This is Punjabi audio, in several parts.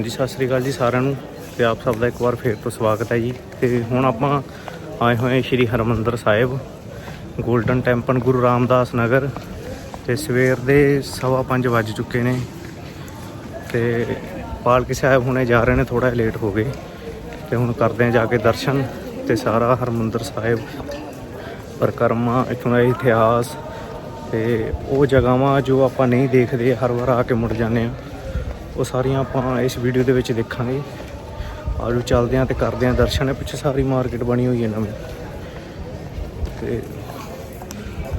ਹਾਂਜੀ, ਸਤਿ ਸ੍ਰੀ ਅਕਾਲ ਜੀ ਸਾਰਿਆਂ ਨੂੰ ਤੇ ਆਪ ਸਭ ਦਾ ਇੱਕ ਵਾਰ ਫੇਰ ਤੋਂ ਸਵਾਗਤ ਹੈ ਜੀ। ਤੇ ਹੁਣ ਆਪਾਂ ਆਏ ਹੋਏ ਸ਼੍ਰੀ ਹਰਮੰਦਰ ਸਾਹਿਬ 골ਡਨ ਟੈਂਪਲ ਗੁਰੂ ਰਾਮਦਾਸ ਨਗਰ। ਤੇ ਸਵੇਰ ਦੇ ਸਵਾ ਪੰਜ ਵੱਜ ਚੁੱਕੇ ਨੇ ਤੇ ਪਾਲਕੀ ਸਾਹਿਬ ਹੁਣੇ ਜਾ ਰਹੇ ਨੇ ਥੋੜਾ ਲੇਟ ਹੋ ਗਏ। ਤੇ ਹੁਣ ਕਰਦੇ ਆ ਜਾ ਕੇ ਦਰਸ਼ਨ ਤੇ ਸਾਰਾ ਹਰਮੰਦਰ ਸਾਹਿਬ ਪਰਿਕਰਮਾ, ਇੱਥੋਂ ਦਾ ਇਤਿਹਾਸ ਤੇ ਉਹ ਜਗ੍ਹਾਵਾਂ ਜੋ ਆਪਾਂ ਨਹੀਂ ਦੇਖਦੇ, ਹਰ ਵਾਰ ਆ ਕੇ ਮੁੜ ਜਾਂਦੇ ਆ ਉਹ ਸਾਰੀਆਂ ਆਪਾਂ ਇਸ ਵੀਡੀਓ ਦੇ ਵਿੱਚ ਦੇਖਾਂਗੇ। ਆਜੋ ਚੱਲਦੇ ਆਂ ਤੇ ਕਰਦੇ ਆਂ ਦਰਸ਼ਨ। ਹੈ ਪਿੱਛੇ ਸਾਰੀ ਮਾਰਕੀਟ ਬਣੀ ਹੋਈ ਹੈ ਨਵੀਂ। ਤੇ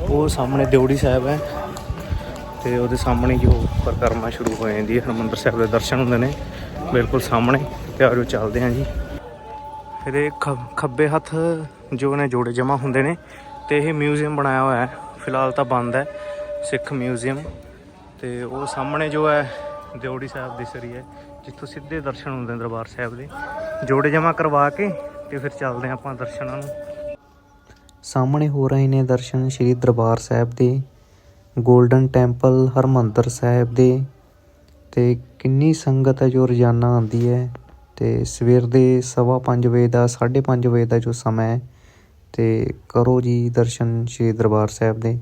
ਉਹ ਸਾਹਮਣੇ ਦਿਉੜੀ ਸਾਹਿਬ ਹੈ। ਤੇ ਉਹਦੇ ਸਾਹਮਣੇ ਜੋ ਪਰਿਕਰਮਾ ਸ਼ੁਰੂ ਹੋ ਜਾਂਦੀ ਹੈ। ਹਰਮੰਦਰ ਸਾਹਿਬ ਦੇ ਦਰਸ਼ਨ ਹੁੰਦੇ ਨੇ। ਬਿਲਕੁਲ ਸਾਹਮਣੇ। ਤੇ ਆਜੋ ਚੱਲਦੇ ਆਂ ਜੀ। ਇਹਦੇ ਖ- ਖੱਬੇ ਹੱਥ ਜੋ ਨੇ ਜੋੜੇ ਜਮਾ ਹੁੰਦੇ ਨੇ। ਤੇ ਇਹ ਮਿਊਜ਼ੀਅਮ ਬਣਾਇਆ ਹੋਇਆ ਹੈ। ਫਿਲਹਾਲ ਤਾਂ ਬੰਦ ਹੈ। ਸਿੱਖ ਮਿਊਜ਼ੀਅਮ ਤੇ ਉਹ ਸਾਹਮਣੇ ਜੋ ਹੈ ਦਿਉੜੀ ਸਾਹਿਬ ਦਿਸ ਰਹੀ ਹੈ, ਜਿੱਥੋਂ ਸਿੱਧੇ ਦਰਸ਼ਨ ਹੁੰਦੇ ਨੇ ਦਰਬਾਰ ਸਾਹਿਬ ਦੇ। ਜੋੜੇ ਜਮਾ ਕਰਵਾ ਕੇ ਤੇ ਫਿਰ ਚੱਲਦੇ ਹਾਂ ਆਪਾਂ ਦਰਸ਼ਨਾਂ ਨੂੰ। ਸਾਹਮਣੇ ਹੋ ਰਹੇ ਨੇ ਦਰਸ਼ਨ ਸ੍ਰੀ ਦਰਬਾਰ ਸਾਹਿਬ ਦੇ 골ਡਨ ਟੈਂਪਲ ਹਰਮੰਦਰ ਸਾਹਿਬ ਦੇ ਤੇ ਕਿੰਨੀ ਸੰਗਤ ਹੈ ਜੋ ਰੋਜ਼ਾਨਾ ਆਉਂਦੀ ਹੈ ਤੇ ਸਵੇਰ ਦੇ ਸਵਾ ਪੰਜ ਵਜੇ ਦਾ 5:30 ਵਜੇ ਦਾ ਜੋ ਸਮਾਂ ਹੈ ਤੇ ਕਰੋ ਜੀ ਦਰਸ਼ਨ ਸ੍ਰੀ ਦਰਬਾਰ ਸਾਹਿਬ ਦੇ।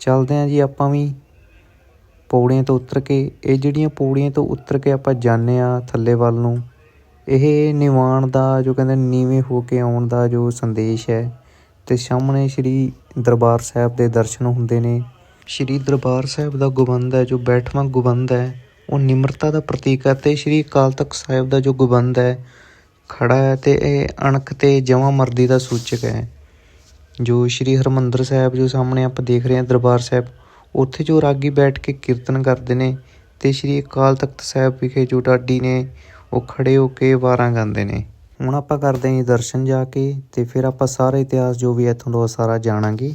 ਚੱਲਦੇ ਹਾਂ ਜੀ ਆਪਾਂ ਵੀ। ਪੌੜੀਆਂ ਤੋਂ ਉਤਰ ਕੇ, ਇਹ ਜਿਹੜੀਆਂ ਪੌੜੀਆਂ ਤੋਂ ਉਤਰ ਕੇ ਆਪਾਂ ਜਾਂਦੇ ਹਾਂ ਥੱਲੇ ਵੱਲ ਨੂੰ, ਇਹ ਨਿਵਾਣ ਦਾ ਜੋ ਕਹਿੰਦੇ ਨੀਵੇਂ ਹੋ ਕੇ ਆਉਣ ਦਾ ਜੋ ਸੰਦੇਸ਼ ਹੈ। ਤੇ ਸਾਹਮਣੇ ਸ੍ਰੀ ਦਰਬਾਰ ਸਾਹਿਬ ਦੇ ਦਰਸ਼ਨ ਹੁੰਦੇ ਨੇ। ਸ੍ਰੀ ਦਰਬਾਰ ਸਾਹਿਬ ਦਾ ਗੁਬੰਦ ਹੈ, ਜੋ ਬੈਠਵਾਂ ਗੁਬੰਦ ਹੈ, ਉਹ ਨਿਮਰਤਾ ਦਾ ਪ੍ਰਤੀਕ ਹੈ ਤੇ ਸ੍ਰੀ ਅਕਾਲ ਤਖਤ ਸਾਹਿਬ ਦਾ ਜੋ ਗੁਬੰਦ ਹੈ, ਖੜਾ ਹੈ ਤੇ ਇਹ ਅਣਖ ਤੇ ਜਮਾਂ ਮਰਦੀ ਦਾ ਸੂਚਕ ਹੈ। ਜੋ ਸ੍ਰੀ ਹਰਮੰਦਰ ਸਾਹਿਬ ਜੋ ਸਾਹਮਣੇ ਆਪਾਂ ਦੇਖ ਰਹੇ ਹਾਂ ਦਰਬਾਰ ਸਾਹਿਬ ਉੱਥੇ ਜੋ ਰਾਗੀ ਬੈਠ ਕੇ ਕੀਰਤਨ ਕਰਦੇ ਨੇ ਤੇ ਸ੍ਰੀ ਅਕਾਲ ਤਖਤ ਸਾਹਿਬ ਵਿਖੇ ਜੋ ਢਾਡੀ ਨੇ, ਉਹ ਖੜੇ ਹੋ ਕੇ ਵਾਰਾਂ ਗਾਉਂਦੇ ਨੇ। ਹੁਣ ਆਪਾਂ ਕਰਦੇ ਹਾਂ ਜੀ ਦਰਸ਼ਨ ਜਾ ਕੇ ਤੇ ਫਿਰ ਆਪਾਂ ਸਾਰਾ ਇਤਿਹਾਸ ਜੋ ਵੀ ਹੈ, ਇੱਥੋਂ ਦਾ ਸਾਰਾ ਜਾਣਾਂਗੇ।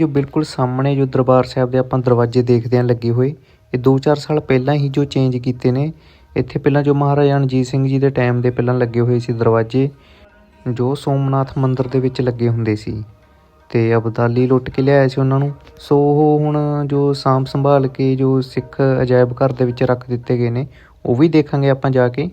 ਜੋ ਬਿਲਕੁਲ ਸਾਹਮਣੇ ਜੋ ਦਰਬਾਰ ਸਾਹਿਬ ਦੇ ਆਪਾਂ ਦਰਵਾਜ਼ੇ ਦੇਖਦੇ ਹਾਂ ਲੱਗੇ ਹੋਏ, ਇਹ 2-4 ਸਾਲ ਪਹਿਲਾਂ ਹੀ ਜੋ ਚੇਂਜ ਕੀਤੇ ਨੇ, ਇੱਥੇ ਪਹਿਲਾਂ ਜੋ ਮਹਾਰਾਜਾ ਰਣਜੀਤ ਸਿੰਘ ਜੀ ਦੇ ਟਾਈਮ ਦੇ ਪਹਿਲਾਂ ਲੱਗੇ ਹੋਏ ਸੀ ਦਰਵਾਜ਼ੇ, ਜੋ ਸੋਮਨਾਥ ਮੰਦਿਰ ਦੇ ਵਿੱਚ ਲੱਗੇ ਹੁੰਦੇ ਸੀ। ਤੇ ਅਬਦਾਲੀ ਲੁੱਟ ਕੇ ਲਿਆਇਆ ਸੀ ਉਹਨਾਂ ਨੂੰ। ਸੋ ਉਹ ਹੁਣ ਜੋ ਸਾਂਭ ਸੰਭਾਲ ਕੇ ਜੋ ਸਿੱਖ ਅਜਾਇਬ ਘਰ ਦੇ ਵਿੱਚ ਰੱਖ ਦਿੱਤੇ ਗਏ ਨੇ, ਉਹ ਵੀ ਦੇਖਾਂਗੇ ਆਪਾਂ ਜਾ ਕੇ।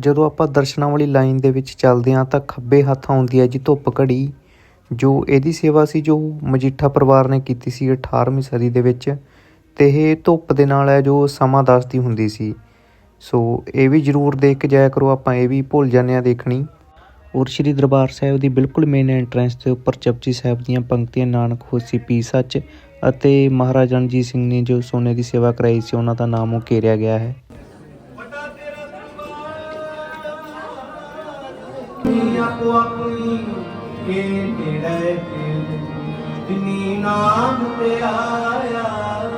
ਜਦੋਂ ਆਪਾਂ ਦਰਸ਼ਨਾਂ ਵਾਲੀ ਲਾਈਨ ਦੇ ਵਿੱਚ ਚੱਲਦੇ ਹਾਂ ਤਾਂ ਖੱਬੇ ਹੱਥ ਆਉਂਦੀ ਹੈ ਜੀ ਧੁੱਪ ਘੜੀ, ਜੋ ਇਹਦੀ ਸੇਵਾ ਸੀ, ਜੋ ਮਜੀਠਾ ਪਰਿਵਾਰ ਨੇ ਕੀਤੀ ਸੀ 18ਵੀਂ ਸਦੀ ਦੇ ਵਿੱਚ, ਤੇ ਇਹ ਧੁੱਪ ਦੇ ਨਾਲ ਹੈ ਜੋ ਸਮਾਂ ਦੱਸਦੀ ਹੁੰਦੀ ਸੀ। ਸੋ ਇਹ ਵੀ ਜਰੂਰ ਦੇਖ ਕੇ ਜਾਇਆ ਕਰੋ, ਆਪਾਂ ਇਹ ਵੀ ਭੁੱਲ ਜਾਂਦੇ ਆ ਦੇਖਣੀ। ਔਰ ਸ਼੍ਰੀ ਦਰਬਾਰ ਸਾਹਿਬ ਦੀ ਬਿਲਕੁਲ ਮੇਨ ਐਂਟਰੈਂਸ ਦੇ ਉੱਪਰ ਜਪਜੀ ਸਾਹਿਬ ਦੀਆਂ ਪੰਕਤੀਆਂ, ਨਾਨਕ ਹੋਸੀ ਪੀ ਸੱਚ ਅਤੇ ਮਹਾਰਾਜਾ ਰਣਜੀਤ ਸਿੰਘ ਨੇ ਜੋ ਸੋਨੇ ਦੀ ਸੇਵਾ ਕਰਾਈ ਸੀ, ਉਹਨਾਂ ਦਾ ਨਾਮ ਉਕੇਰਿਆ ਗਿਆ ਹੈ। ਆਪੋ ਆਪਣੀ ਕੇ ਨੇੜੇ ਜਿਨੀ ਨਾਮ ਤੇ ਆਇਆ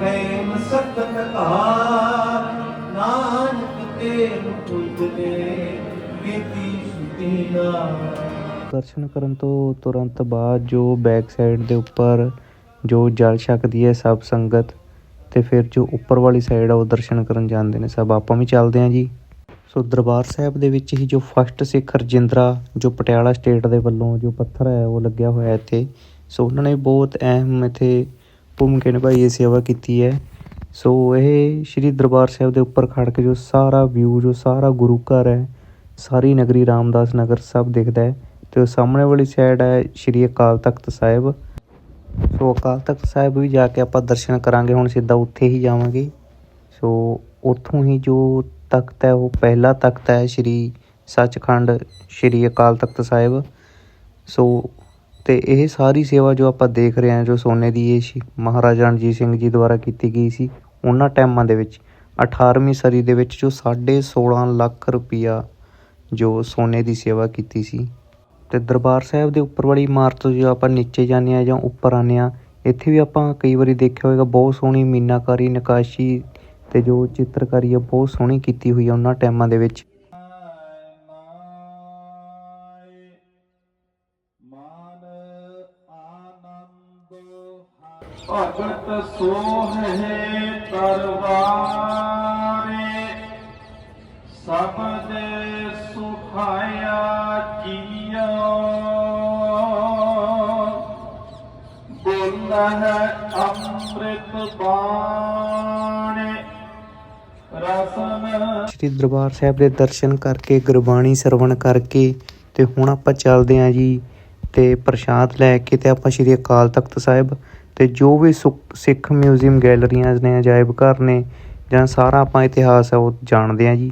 ਗਏ ਮਸਕਤ ਕਾ ਨਾਨਕ ਤੇ ਮੁਕਤੇ ਕੀਤੀ ਸੁਤੀ ਨਾ ਦਰਸ਼ਨ ਕਰਨ ਤੋਂ ਤੁਰੰਤ ਬਾਅਦ ਜੋ ਬੈਕ ਸਾਈਡ ਦੇ ਉੱਪਰ ਜੋ ਜਲ ਛਕਦੀ ਹੈ ਸਭ ਸੰਗਤ ਤੇ ਫਿਰ ਜੋ ਉੱਪਰ ਵਾਲੀ ਸਾਈਡ ਆ ਉਹ ਦਰਸ਼ਨ ਕਰਨ ਜਾਂਦੇ ਨੇ। ਸਭ ਆਪਾਂ ਵੀ ਚੱਲਦੇ ਹਾਂ ਜੀ। ਸੋ ਦਰਬਾਰ ਸਾਹਿਬ ਦੇ ਵਿੱਚ ਹੀ ਜੋ ਫਸਟ ਸਿੱਖ ਰਜਿੰਦਰਾ, ਜੋ ਪਟਿਆਲਾ ਸਟੇਟ ਦੇ ਵੱਲੋਂ ਜੋ ਪੱਥਰ ਹੈ, ਉਹ ਲੱਗਿਆ ਹੋਇਆ ਇੱਥੇ। ਸੋ ਉਹਨਾਂ ਨੇ ਬਹੁਤ ਅਹਿਮ ਇੱਥੇ ਭੂਮਿਕਾ ਨਿਭਾਈ ਹੈ ਸੇਵਾ ਕੀਤੀ ਹੈ। ਸੋ ਇਹ ਸ਼੍ਰੀ ਦਰਬਾਰ ਸਾਹਿਬ ਦੇ ਉੱਪਰ ਖੜ ਕੇ ਜੋ ਸਾਰਾ ਵਿਊ ਜੋ ਸਾਰਾ ਗੁਰੂ ਘਰ ਹੈ, ਸਾਰੀ ਨਗਰੀ ਰਾਮਦਾਸ ਨਗਰ ਸਭ ਦਿਖਦਾ ਹੈ। ਤੇ ਉਹ ਸਾਹਮਣੇ ਵਾਲੀ ਸਾਈਡ ਹੈ ਸ਼੍ਰੀ ਅਕਾਲ ਤਖਤ ਸਾਹਿਬ। ਸੋ ਅਕਾਲ ਤਖਤ ਸਾਹਿਬ ਵੀ ਜਾ ਕੇ ਆਪਾਂ ਦਰਸ਼ਨ ਕਰਾਂਗੇ, ਹੁਣ ਸਿੱਧਾ ਉੱਥੇ ਹੀ ਜਾਵਾਂਗੇ। ਸੋ ਉੱਥੋਂ ਹੀ ਜੋ ਤਖਤ ਹੈ, ਉਹ ਪਹਿਲਾ ਤਖਤ ਹੈ ਸ਼੍ਰੀ ਸੱਚਖੰਡ, ਸ਼੍ਰੀ ਅਕਾਲ ਤਖਤ ਸਾਹਿਬ। ਸੋ, ਤੇ ਇਹ ਸਾਰੀ ਸੇਵਾ ਜੋ ਆਪਾਂ ਦੇਖ ਰਹੇ ਹਾਂ, ਜੋ ਸੋਨੇ ਦੀ ਇਹ ਸ਼ੀ- ਮਹਾਰਾਜਾ ਰਣਜੀਤ ਸਿੰਘ ਜੀ ਦੁਆਰਾ ਕੀਤੀ ਗਈ ਸੀ, ਉਹਨਾਂ ਟਾਈਮਾਂ ਦੇ ਵਿੱਚ 18ਵੀਂ ਸਦੀ ਦੇ ਵਿੱਚ ਜੋ 16.5 ਲੱਖ ਰੁਪਈਆ ਜੋ ਸੋਨੇ ਦੀ ਸੇਵਾ ਕੀਤੀ ਸੀ। ਤੇ ਦਰਬਾਰ ਸਾਹਿਬ ਦੇ ਉੱਪਰ ਵਾਲੀ ਇਮਾਰਤ ਤੋਂ ਜੋ ਆਪਾਂ ਨੀਚੇ ਜਾਂਦੇ ਆ ਜਾਂ ਉੱਪਰ ਆਉਂਦੇ ਆ ਇੱਥੇ ਵੀ ਆਪਾਂ ਕਈ ਵਾਰੀ ਦੇਖਿਆ ਹੋਵੇਗਾ ਬਹੁਤ ਸੋਹਣੀ ਮੀਨਾਕਾਰੀ, ਨਕਾਸ਼ੀ ਤੇ ਜੋ ਚਿੱਤਰਕਾਰੀ ਆ, ਬਹੁਤ ਸੋਹਣੀ ਕੀਤੀ ਹੋਈ ਆ ਉਹਨਾਂ ਟਾਈਮਾਂ ਦੇ ਵਿੱਚ। ਮਨ ਆਨੰਦ ਭਗਤ ਸੋਹੇ ਸਭ ਸ਼੍ਰੀ ਦਰਬਾਰ ਸਾਹਿਬ ਦੇ ਦਰਸ਼ਨ ਕਰਕੇ, ਗੁਰਬਾਣੀ ਸਰਵਣ ਕਰਕੇ ਤੇ ਹੁਣ ਆਪਾਂ ਚੱਲਦੇ ਆਂ ਜੀ ਤੇ ਪ੍ਰਸ਼ਾਦ ਲੈ ਕੇ ਤੇ ਆਪਾਂ ਸ਼੍ਰੀ ਅਕਾਲ ਤਖਤ ਸਾਹਿਬ ਤੇ ਜੋ ਵੀ ਸੁ- ਸਿੱਖ ਮਿਊਜ਼ੀਅਮ ਗੈਲਰੀਆਂ ਨੇ, ਅਜਾਇਬ ਘਰ ਨੇ ਜਾਂ ਸਾਰਾ ਆਪਾਂ ਇਤਿਹਾਸ ਹੈ ਉਹ ਜਾਣਦੇ ਆਂ ਜੀ।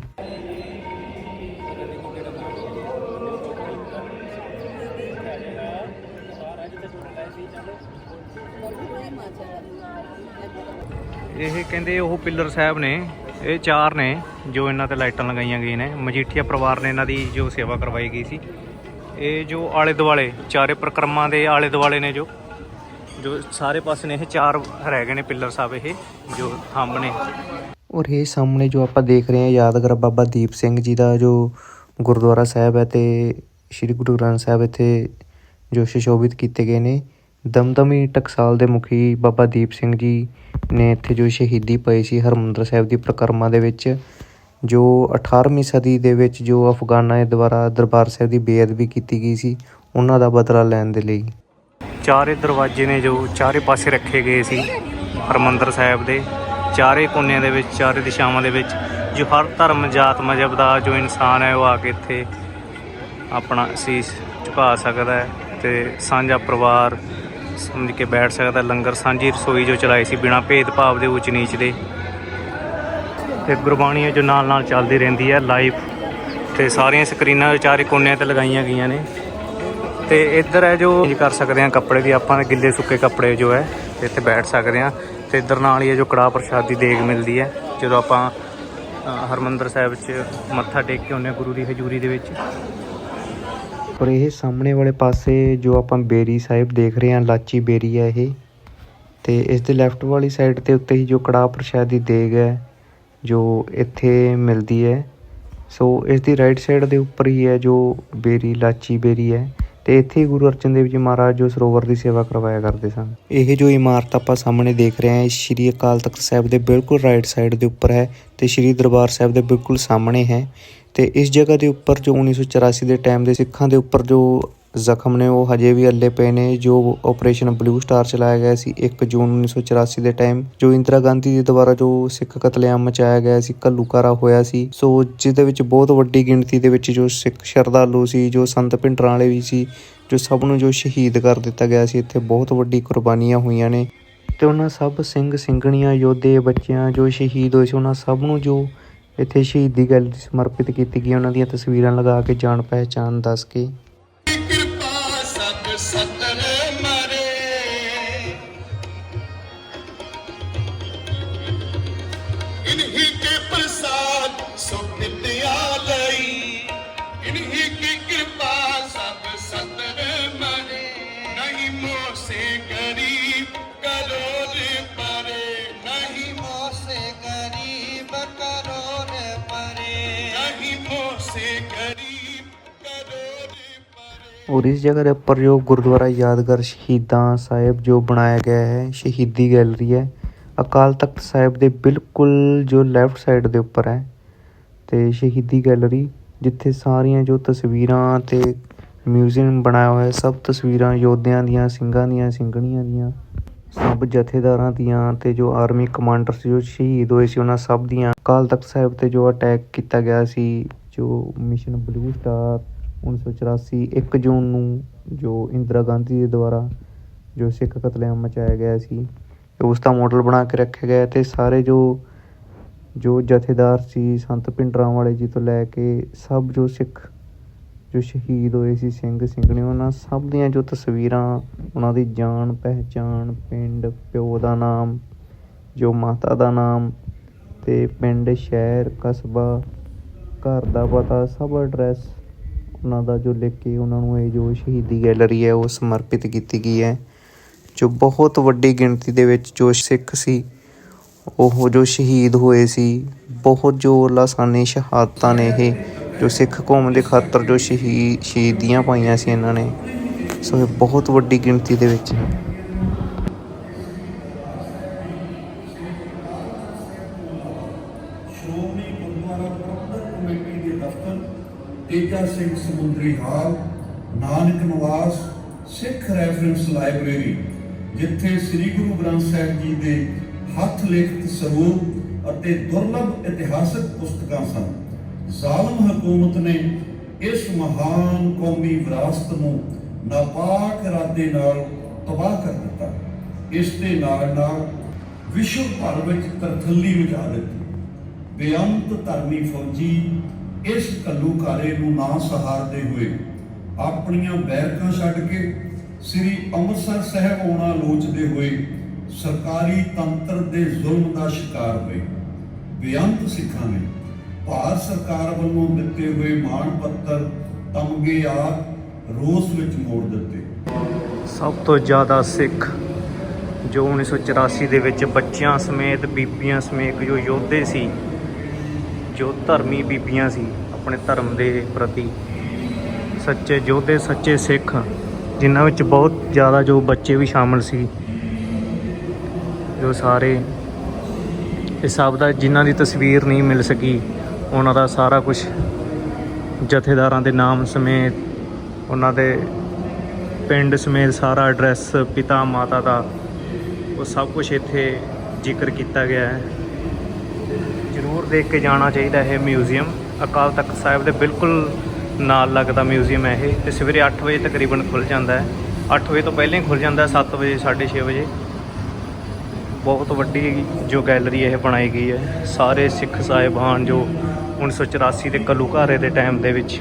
ਇਹ ਕਹਿੰਦੇ ਉਹ ਪਿੱਲਰ ਸਾਹਿਬ ਨੇ ਇਹ ਚਾਰ ਨੇ ਜੋ ਇਹਨਾਂ ਤੇ ਲਾਈਟਾਂ ਲਗਾਈਆਂ ਗਈਆਂ ਨੇ। ਮਜੀਠੀਆ ਪਰਿਵਾਰ ਨੇ ਇਹਨਾਂ ਦੀ ਜੋ ਸੇਵਾ ਕਰਵਾਈ ਗਈ ਸੀ। ਇਹ ਜੋ ਆਲੇ ਦੁਆਲੇ ਚਾਰੇ ਪ੍ਰਕਰਮਾਂ ਦੇ ਆਲੇ ਦੁਆਲੇ ਨੇ ਜੋ। ਜੋ ਸਾਰੇ ਪਾਸੇ ਨੇ ਇਹ ਚਾਰ ਰਹਿ ਗਏ ਨੇ ਪਿੱਲਰ ਸਾਹਿਬ ਇਹ, ਜੋ ਥੰਬ ਨੇ। ਔਰ ਇਹ ਸਾਹਮਣੇ ਜੋ ਆਪਾਂ ਦੇਖ ਰਹੇ ਹਾਂ, ਯਾਦਗਾਰ ਬਾਬਾ ਦੀਪ ਸਿੰਘ ਜੀ ਦਾ ਜੋ ਗੁਰਦੁਆਰਾ ਸਾਹਿਬ ਹੈ ਤੇ ਸ੍ਰੀ ਗੁਰੂ ਗ੍ਰੰਥ ਸਾਹਿਬ ਇੱਥੇ ਜੋ ਸੁਸ਼ੋਭਿਤ ਕੀਤੇ ਗਏ ਨੇ। ਦਮਦਮੀ ਟਕਸਾਲ ਦੇ ਮੁਖੀ ਬਾਬਾ ਦੀਪ ਸਿੰਘ ਜੀ ਨੇ ਇੱਥੇ ਜੋ ਸ਼ਹੀਦੀ ਪਈ ਸੀ ਹਰਮੰਦਰ ਸਾਹਿਬ ਦੀ ਪਰਿਕਰਮਾ ਦੇ ਵਿੱਚ, ਜੋ 18ਵੀਂ ਸਦੀ ਦੇ ਵਿੱਚ ਜੋ ਅਫਗਾਨਾਂ ਦੇ ਦੁਆਰਾ ਦਰਬਾਰ ਸਾਹਿਬ ਦੀ ਬੇਅਦਬੀ ਕੀਤੀ ਗਈ ਸੀ, ਉਹਨਾਂ ਦਾ ਬਦਲਾ ਲੈਣ ਦੇ ਲਈ। ਚਾਰੇ ਦਰਵਾਜ਼ੇ ਨੇ ਜੋ ਚਾਰੇ ਪਾਸੇ ਰੱਖੇ ਗਏ ਸੀ ਹਰਮੰਦਰ ਸਾਹਿਬ ਦੇ, ਚਾਰੇ ਕੋਨਿਆਂ ਦੇ ਵਿੱਚ, ਚਾਰੇ ਦਿਸ਼ਾਵਾਂ ਦੇ ਵਿੱਚ, ਜੋ ਹਰ ਧਰਮ, ਜਾਤ, ਮਜ਼ਹਬ ਦਾ ਜੋ ਇਨਸਾਨ ਹੈ ਉਹ ਆ ਕੇ ਇੱਥੇ ਆਪਣਾ ਸੀਸ ਝੁਕਾ ਸਕਦਾ ਹੈ ਤੇ ਸਾਂਝਾ ਪਰਿਵਾਰ ਸਮਝ ਕੇ ਬੈਠ ਸਕਦਾ ਲੰਗਰ ਸਾਂਝੀ ਰਸੋਈ ਜੋ ਚਲਾਈ ਸੀ ਬਿਨਾਂ ਭੇਦਭਾਵ ਦੇ ਉੱਚ ਨੀਚ ਦੇ। ਤੇ ਗੁਰਬਾਣੀ ਹੈ ਜੋ ਨਾਲ ਨਾਲ ਚੱਲਦੀ ਰਹਿੰਦੀ ਹੈ ਲਾਈਵ ਤੇ ਸਾਰੀਆਂ ਸਕਰੀਨਾਂ ਚਾਰੇ ਕੋਨਿਆਂ ਤੇ ਲਗਾਈਆਂ ਗਈਆਂ ਨੇ। ਤੇ ਇੱਧਰ ਹੈ ਜੋ ਚੇਂਜ ਕਰ ਸਕਦੇ ਆ ਕੱਪੜੇ ਵੀ ਆਪਾਂ ਗਿੱਲੇ ਸੁੱਕੇ ਕੱਪੜੇ ਜੋ ਹੈ ਇੱਥੇ ਬੈਠ ਸਕਦੇ ਆ ਤੇ ਇੱਧਰ ਨਾਲ ਹੀ ਹੈ ਜੋ ਕੜਾਹ ਪ੍ਰਸ਼ਾਦ ਦੀ ਦੇਗ ਮਿਲਦੀ ਹੈ ਜਦੋਂ ਆਪਾਂ ਅ, ਹਰਮੰਦਰ ਸਾਹਿਬ 'ਚ ਮੱਥਾ ਟੇਕ ਕੇ ਆਉਂਦੇ ਹਾਂ ਗੁਰੂ ਦੀ ਹਜ਼ੂਰੀ ਦੇ ਵਿੱਚ। ਔਰ ਇਹ ਸਾਹਮਣੇ ਵਾਲੇ ਪਾਸੇ ਜੋ ਆਪਾਂ ਬੇਰੀ ਸਾਹਿਬ ਦੇਖ ਰਹੇ ਹਾਂ, ਲਾਚੀ ਬੇਰੀ ਹੈ ਇਹ। ਤੇ ਇਸ ਦੇ ਲੈਫਟ ਵਾਲੀ ਸਾਈਡ ਤੇ ਉੱਤੇ ਹੀ ਜੋ ਕੜਾਹ ਪ੍ਰਸ਼ਾਦ ਦੀ ਦੇਗ ਹੈ, ਜੋ ਇੱਥੇ ਮਿਲਦੀ ਹੈ। ਸੋ ਇਸ ਦੀ ਰਾਈਟ ਸਾਈਡ ਦੇ ਉੱਪਰ ਹੀ ਹੈ ਜੋ ਬੇਰੀ, ਲਾਚੀ ਬੇਰੀ ਹੈ। ਤੇ ਇੱਥੇ ਹੀ ਗੁਰੂ ਅਰਜਨ ਦੇਵ ਜੀ ਮਹਾਰਾਜ ਜੋ ਸਰੋਵਰ ਦੀ ਸੇਵਾ ਕਰਵਾਇਆ ਕਰਦੇ ਸਨ। ਇਹ ਜੋ ਇਮਾਰਤ ਆਪਾਂ ਸਾਹਮਣੇ ਦੇਖ ਰਹੇ ਹਾਂ, ਇਹ ਸ਼੍ਰੀ ਅਕਾਲ ਤਖਤ ਸਾਹਿਬ ਦੇ ਬਿਲਕੁਲ ਰਾਈਟ ਸਾਈਡ ਦੇ ਉੱਪਰ ਹੈ ਤੇ ਸ਼੍ਰੀ ਦਰਬਾਰ ਸਾਹਿਬ ਦੇ ਬਿਲਕੁਲ ਸਾਹਮਣੇ ਹੈ। ਤੇ ਇਸ ਜਗ੍ਹਾ ਦੇ ਉੱਪਰ ਜੋ 1984 ਦੇ ਟਾਈਮ ਦੇ ਸਿੱਖਾਂ ਦੇ ਉੱਪਰ ਜੋ ਜ਼ਖਮ ਨੇ, ਉਹ ਹਜੇ ਵੀ ਅੱਲੇ ਪਏ ਨੇ, ਜੋ ਆਪਰੇਸ਼ਨ ਬਲੂ ਸਟਾਰ ਚਲਾਇਆ ਗਿਆ ਸੀ 1 ਜੂਨ 1984 ਦੇ ਟਾਈਮ ਜੋ ਇੰਦਰਾ ਗਾਂਧੀ ਦੇ ਦੁਆਰਾ ਜੋ ਸਿੱਖ ਕਤਲੇਆਮ ਮਚਾਇਆ ਗਿਆ ਸੀ ਘੱਲੂਕਾਰਾ ਹੋਇਆ ਸੀ। ਸੋ ਜਿਸ ਦੇ ਵਿੱਚ ਬਹੁਤ ਵੱਡੀ ਗਿਣਤੀ ਦੇ ਵਿੱਚ ਜੋ ਸਿੱਖ ਸ਼ਰਧਾਲੂ ਸੀ, ਜੋ ਸੰਤ ਭਿੰਡਰਾਂ ਵਾਲੇ ਵੀ ਸੀ, ਜੋ ਸਭ ਨੂੰ ਜੋ ਸ਼ਹੀਦ ਕਰ ਦਿੱਤਾ ਗਿਆ ਸੀ, ਇੱਥੇ ਬਹੁਤ ਵੱਡੀ ਕੁਰਬਾਨੀਆਂ ਹੋਈਆਂ ਨੇ। ਤੇ ਉਹਨਾਂ ਸਭ ਸਿੰਘ ਸਿੰਘਣੀਆਂ, ਯੋਧੇ, ਬੱਚਿਆਂ ਜੋ ਸ਼ਹੀਦ ਹੋਏ ਸੀ, ਉਹਨਾਂ ਸਭ ਨੂੰ ਜੋ ਇੱਥੇ ਸ਼ਹੀਦੀ ਗੈਲਰੀ ਸਮਰਪਿਤ ਕੀਤੀ ਗਈ। ਉਹਨਾਂ ਦੀਆਂ ਤਸਵੀਰਾਂ ਲਗਾ ਕੇ ਜਾਣ ਪਹਿਚਾਣ ਦੱਸ ਕੇ। ਕਿਰਪਾ ਸਭ ਸਤਨ परे ਔਰ ਇਸ ਜਗ੍ਹਾ ਦੇ ਉੱਪਰ ਜੋ ਗੁਰਦੁਆਰਾ ਯਾਦਗਾਰ ਸ਼ਹੀਦਾਂ ਸਾਹਿਬ ਜੋ ਬਣਾਇਆ ਗਿਆ ਹੈ, ਸ਼ਹੀਦੀ ਗੈਲਰੀ ਹੈ, ਅਕਾਲ ਤਖਤ ਸਾਹਿਬ ਦੇ ਬਿਲਕੁਲ ਜੋ ਲੈਫਟ ਸਾਈਡ ਦੇ ਉੱਪਰ ਹੈ ਤੇ ਸ਼ਹੀਦੀ ਗੈਲਰੀ, ਜਿੱਥੇ ਸਾਰੀਆਂ ਜੋ ਤਸਵੀਰਾਂ ਤੇ ਮਿਊਜ਼ੀਅਮ ਬਣਾਇਆ ਹੋਇਆ, ਸਭ ਤਸਵੀਰਾਂ ਯੋਧਿਆਂ ਦੀਆਂ, ਸਿੰਘਾਂ ਦੀਆਂ, ਸਿੰਘਣੀਆਂ ਦੀਆਂ, ਸਭ ਜਥੇਦਾਰਾਂ ਦੀਆਂ ਤੇ ਜੋ ਆਰਮੀ ਕਮਾਂਡਰਸ ਜੋ ਸ਼ਹੀਦ ਹੋਏ ਸੀ, ਉਹਨਾਂ ਸਭ ਦੀਆਂ, ਅਕਾਲ ਤਖਤ ਸਾਹਿਬ ਤੇ ਜੋ ਅਟੈਕ ਕੀਤਾ ਗਿਆ ਸੀ, ਜੋ ਮਿਸ਼ਨ ਬਲੂ ਸਟਾਰ 1984 1 ਜੂਨ ਨੂੰ ਜੋ ਇੰਦਰਾ ਗਾਂਧੀ ਦੇ ਦੁਆਰਾ ਜੋ ਸਿੱਖ ਕਤਲੇਆਮ ਮਚਾਇਆ ਗਿਆ ਸੀ, ਤੇ ਉਸ ਦਾ ਮਾਡਲ ਬਣਾ ਕੇ ਰੱਖਿਆ ਗਿਆ ਤੇ ਸਾਰੇ ਜੋ ਜੋ ਜਥੇਦਾਰ ਸੀ, ਸੰਤ ਭਿੰਡਰਾਂ ਵਾਲੇ ਜੀ ਤੋਂ ਲੈ ਕੇ ਸਭ ਜੋ ਸਿੱਖ, ਜੋ ਸ਼ਹੀਦ ਹੋਏ ਸੀ, ਸਿੰਘ ਸਿੰਘਣੇ ਉਹਨਾਂ ਸਭ ਦੀਆਂ ਜੋ ਤਸਵੀਰਾਂ, ਉਹਨਾਂ ਦੀ ਜਾਣ ਪਹਿਚਾਣ, ਪਿੰਡ, ਪਿਓ ਦਾ ਨਾਮ, ਜੋ ਮਾਤਾ ਦਾ ਨਾਮ ਤੇ ਪਿੰਡ, ਸ਼ਹਿਰ, ਕਸਬਾ, ਘਰ ਦਾ ਪਤਾ, ਸਭ ਐਡਰੈਸ ਉਹਨਾਂ ਦਾ ਜੋ ਲਿਖ ਕੇ ਉਹਨਾਂ ਨੂੰ ਇਹ ਜੋ ਸ਼ਹੀਦੀ ਗੈਲਰੀ ਹੈ ਉਹ ਸਮਰਪਿਤ ਕੀਤੀ ਗਈ ਹੈ, ਜੋ ਬਹੁਤ ਵੱਡੀ ਗਿਣਤੀ ਦੇ ਵਿੱਚ ਜੋ ਸਿੱਖ ਸੀ, ਉਹ ਜੋ ਸ਼ਹੀਦ ਹੋਏ ਸੀ, ਬਹੁਤ ਜੋ ਲਾਸਾਨੀ ਸ਼ਹਾਦਤਾਂ ਨੇ ਇਹ, ਜੋ ਸਿੱਖ ਕੌਮ ਦੇ ਖਾਤਰ ਜੋ ਸ਼ਹੀ ਸ਼ਹੀਦੀਆਂ ਪਾਈਆਂ ਸੀ ਇਹਨਾਂ ਨੇ, ਸੋ ਇਹ ਬਹੁਤ ਵੱਡੀ ਗਿਣਤੀ ਦੇ ਵਿੱਚ ਹੈ ਸ਼੍ਰੋਮਣੀ ਗੁਰਦੁਆਰਾ ਪ੍ਰਬੰਧਕ ਕਮੇਟੀ ਦੇ ਦਫ਼ਤਰ ਤੇਜਾ ਸਿੰਘ ਸਮੁੰਦਰੀ ਹਾਲ, ਨਾਨਕ ਨਿਵਾਸ, ਸਿੱਖ ਰੈਫਰੈਂਸ ਲਾਇਬ੍ਰੇਰੀ ਜਿੱਥੇ ਸ੍ਰੀ ਗੁਰੂ ਗ੍ਰੰਥ ਸਾਹਿਬ ਜੀ ਦੇ ਹੱਥ ਲਿਖਤ ਸਰੂਪ ਅਤੇ ਦੁਰਲੱਭ ਇਤਿਹਾਸਕ ਪੁਸਤਕਾਂ ਸਨ। ਜ਼ਾਲਮ ਹਕੂਮਤ ਨੇ ਇਸ ਮਹਾਨ ਕੌਮੀ ਵਿਰਾਸਤ ਨੂੰ ਨਾਪਾਕ ਇਰਾਦੇ ਨਾਲ ਤਬਾਹ ਕਰ ਦਿੱਤਾ। ਇਸ ਦੇ ਨਾਲ ਨਾਲ ਵਿਸ਼ਵ ਭਰ ਵਿੱਚ ਤਰਥੱਲੀ ਮਚਾ ਦਿੱਤੀ। ਬੇਅੰਤ ਧਰਮੀ ਫੌਜੀ ਇਸ ਕੱਲੂਕਾਰੇ ਨੂੰ ਨਾ ਸਹਾਰਦੇ ਹੋਏ ਆਪਣੀਆਂ ਬੈਰਕਾਂ ਛੱਡ ਕੇ ਸ੍ਰੀ ਅੰਮ੍ਰਿਤਸਰ ਸਾਹਿਬ ਆਉਣਾ ਲੋਚਦੇ ਹੋਏ ਸਰਕਾਰੀ ਤੰਤਰ ਦੇ ਜ਼ੁਲਮ ਦਾ ਸ਼ਿਕਾਰ ਹੋਏ। ਬੇਅੰਤ ਸਿੱਖਾਂ ਨੇ ਭਾਰਤ ਸਰਕਾਰ ਵੱਲੋਂ ਦਿੱਤੇ ਹੋਏ ਮਾਣ ਪੱਤਰ ਤਮਗੇ ਆਦ ਰੋਸ ਵਿੱਚ ਮੋੜ ਦਿੱਤੇ। ਸਭ ਤੋਂ ਜ਼ਿਆਦਾ ਸਿੱਖ ਜੋ 1984 ਦੇ ਵਿੱਚ ਬੱਚਿਆਂ ਸਮੇਤ ਬੀਬੀਆਂ ਸਮੇਤ ਜੋ ਯੋਧੇ ਸੀ ਜੋ ਧਰਮੀ ਬੀਬੀਆਂ ਸੀ, ਆਪਣੇ ਧਰਮ ਦੇ ਪ੍ਰਤੀ ਸੱਚੇ, ਯੋਧੇ ਸੱਚੇ ਸਿੱਖ, ਜਿਨ੍ਹਾਂ ਵਿੱਚ ਬਹੁਤ ਜ਼ਿਆਦਾ ਜੋ ਬੱਚੇ ਵੀ ਸ਼ਾਮਲ ਸੀ, ਜੋ ਸਾਰੇ ਇਸ ਸਭ ਦਾ, ਜਿਨ੍ਹਾਂ ਦੀ ਤਸਵੀਰ ਨਹੀਂ ਮਿਲ ਸਕੀ, ਉਹਨਾਂ ਦਾ ਸਾਰਾ ਕੁਝ ਜਥੇਦਾਰਾਂ ਦੇ ਨਾਮ ਸਮੇਤ, ਉਹਨਾਂ ਦੇ ਪਿੰਡ ਸਮੇਤ ਸਾਰਾ ਐਡਰੈਸ ਪਿਤਾ, ਮਾਤਾ ਦਾ, ਉਹ ਸਭ ਕੁਝ ਇੱਥੇ ਜ਼ਿਕਰ ਕੀਤਾ ਗਿਆ ਹੈ। ਜ਼ਰੂਰ ਦੇਖ ਕੇ ਜਾਣਾ ਚਾਹੀਦਾ ਇਹ ਮਿਊਜ਼ੀਅਮ। ਅਕਾਲ ਤਖਤ ਸਾਹਿਬ ਦੇ ਬਿਲਕੁਲ ਨਾਲ ਲੱਗਦਾ ਮਿਊਜ਼ੀਅਮ ਹੈ ਇਹ ਤੇ ਸਵੇਰੇ 8 ਵਜੇ ਤਕਰੀਬਨ ਖੁੱਲ ਜਾਂਦਾ ਹੈ। 8 ਵਜੇ ਤੋਂ ਪਹਿਲਾਂ ਹੀ ਖੁੱਲ ਜਾਂਦਾ ਹੈ 7 ਵਜੇ 6:30 ਵਜੇ। ਬਹੁਤ ਵੱਡੀ ਜੋ ਗੈਲਰੀ ਇਹ ਬਣਾਈ ਗਈ ਹੈ। ਸਾਰੇ ਸਿੱਖ ਸਾਹਿਬਾਨ ਜੋ 1984 ਦੇ ਘੱਲੂਘਾਰੇ ਦੇ ਟਾਈਮ ਦੇ ਵਿੱਚ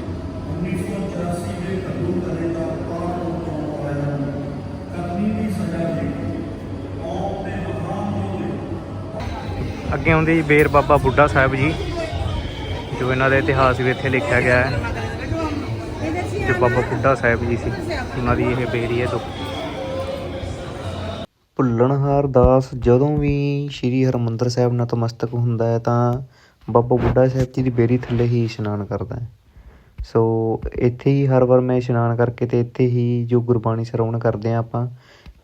ਅੱਗੇ ਆਉਂਦੇ ਜੀ ਬੇਰ ਬਾਬਾ ਬੁੱਢਾ ਸਾਹਿਬ ਜੀ, ਜੋ ਇਹਨਾਂ ਦਾ ਇਤਿਹਾਸ ਵੀ ਇੱਥੇ ਲਿਖਿਆ ਗਿਆ ਹੈ। ਜੋ ਬਾਬਾ ਬੁੱਢਾ ਸਾਹਿਬ ਜੀ ਸੀ, ਉਹਨਾਂ ਦੀ ਇਹ ਬੇਰੀ ਹੈ ਤੋਂ ਭੁੱਲਣਹਾਰ ਦਾਸ ਜਦੋਂ ਵੀ ਸ੍ਰੀ ਹਰਮੰਦਰ ਸਾਹਿਬ ਨਤਮਸਤਕ ਹੁੰਦਾ ਹੈ ਤਾਂ ਬਾਬਾ ਬੁੱਢਾ ਸਾਹਿਬ ਜੀ ਦੀ ਬੇਰੀ ਥੱਲੇ ਹੀ ਇਸ਼ਨਾਨ ਕਰਦਾ ਹੈ। ਸੋ ਇੱਥੇ ਹੀ ਹਰ ਵਾਰ ਮੈਂ ਇਸ਼ਨਾਨ ਕਰਕੇ ਤੇ ਇੱਥੇ ਹੀ ਜੋ ਗੁਰਬਾਣੀ ਸਰਵਣ ਕਰਦੇ ਆ ਆਪਾਂ,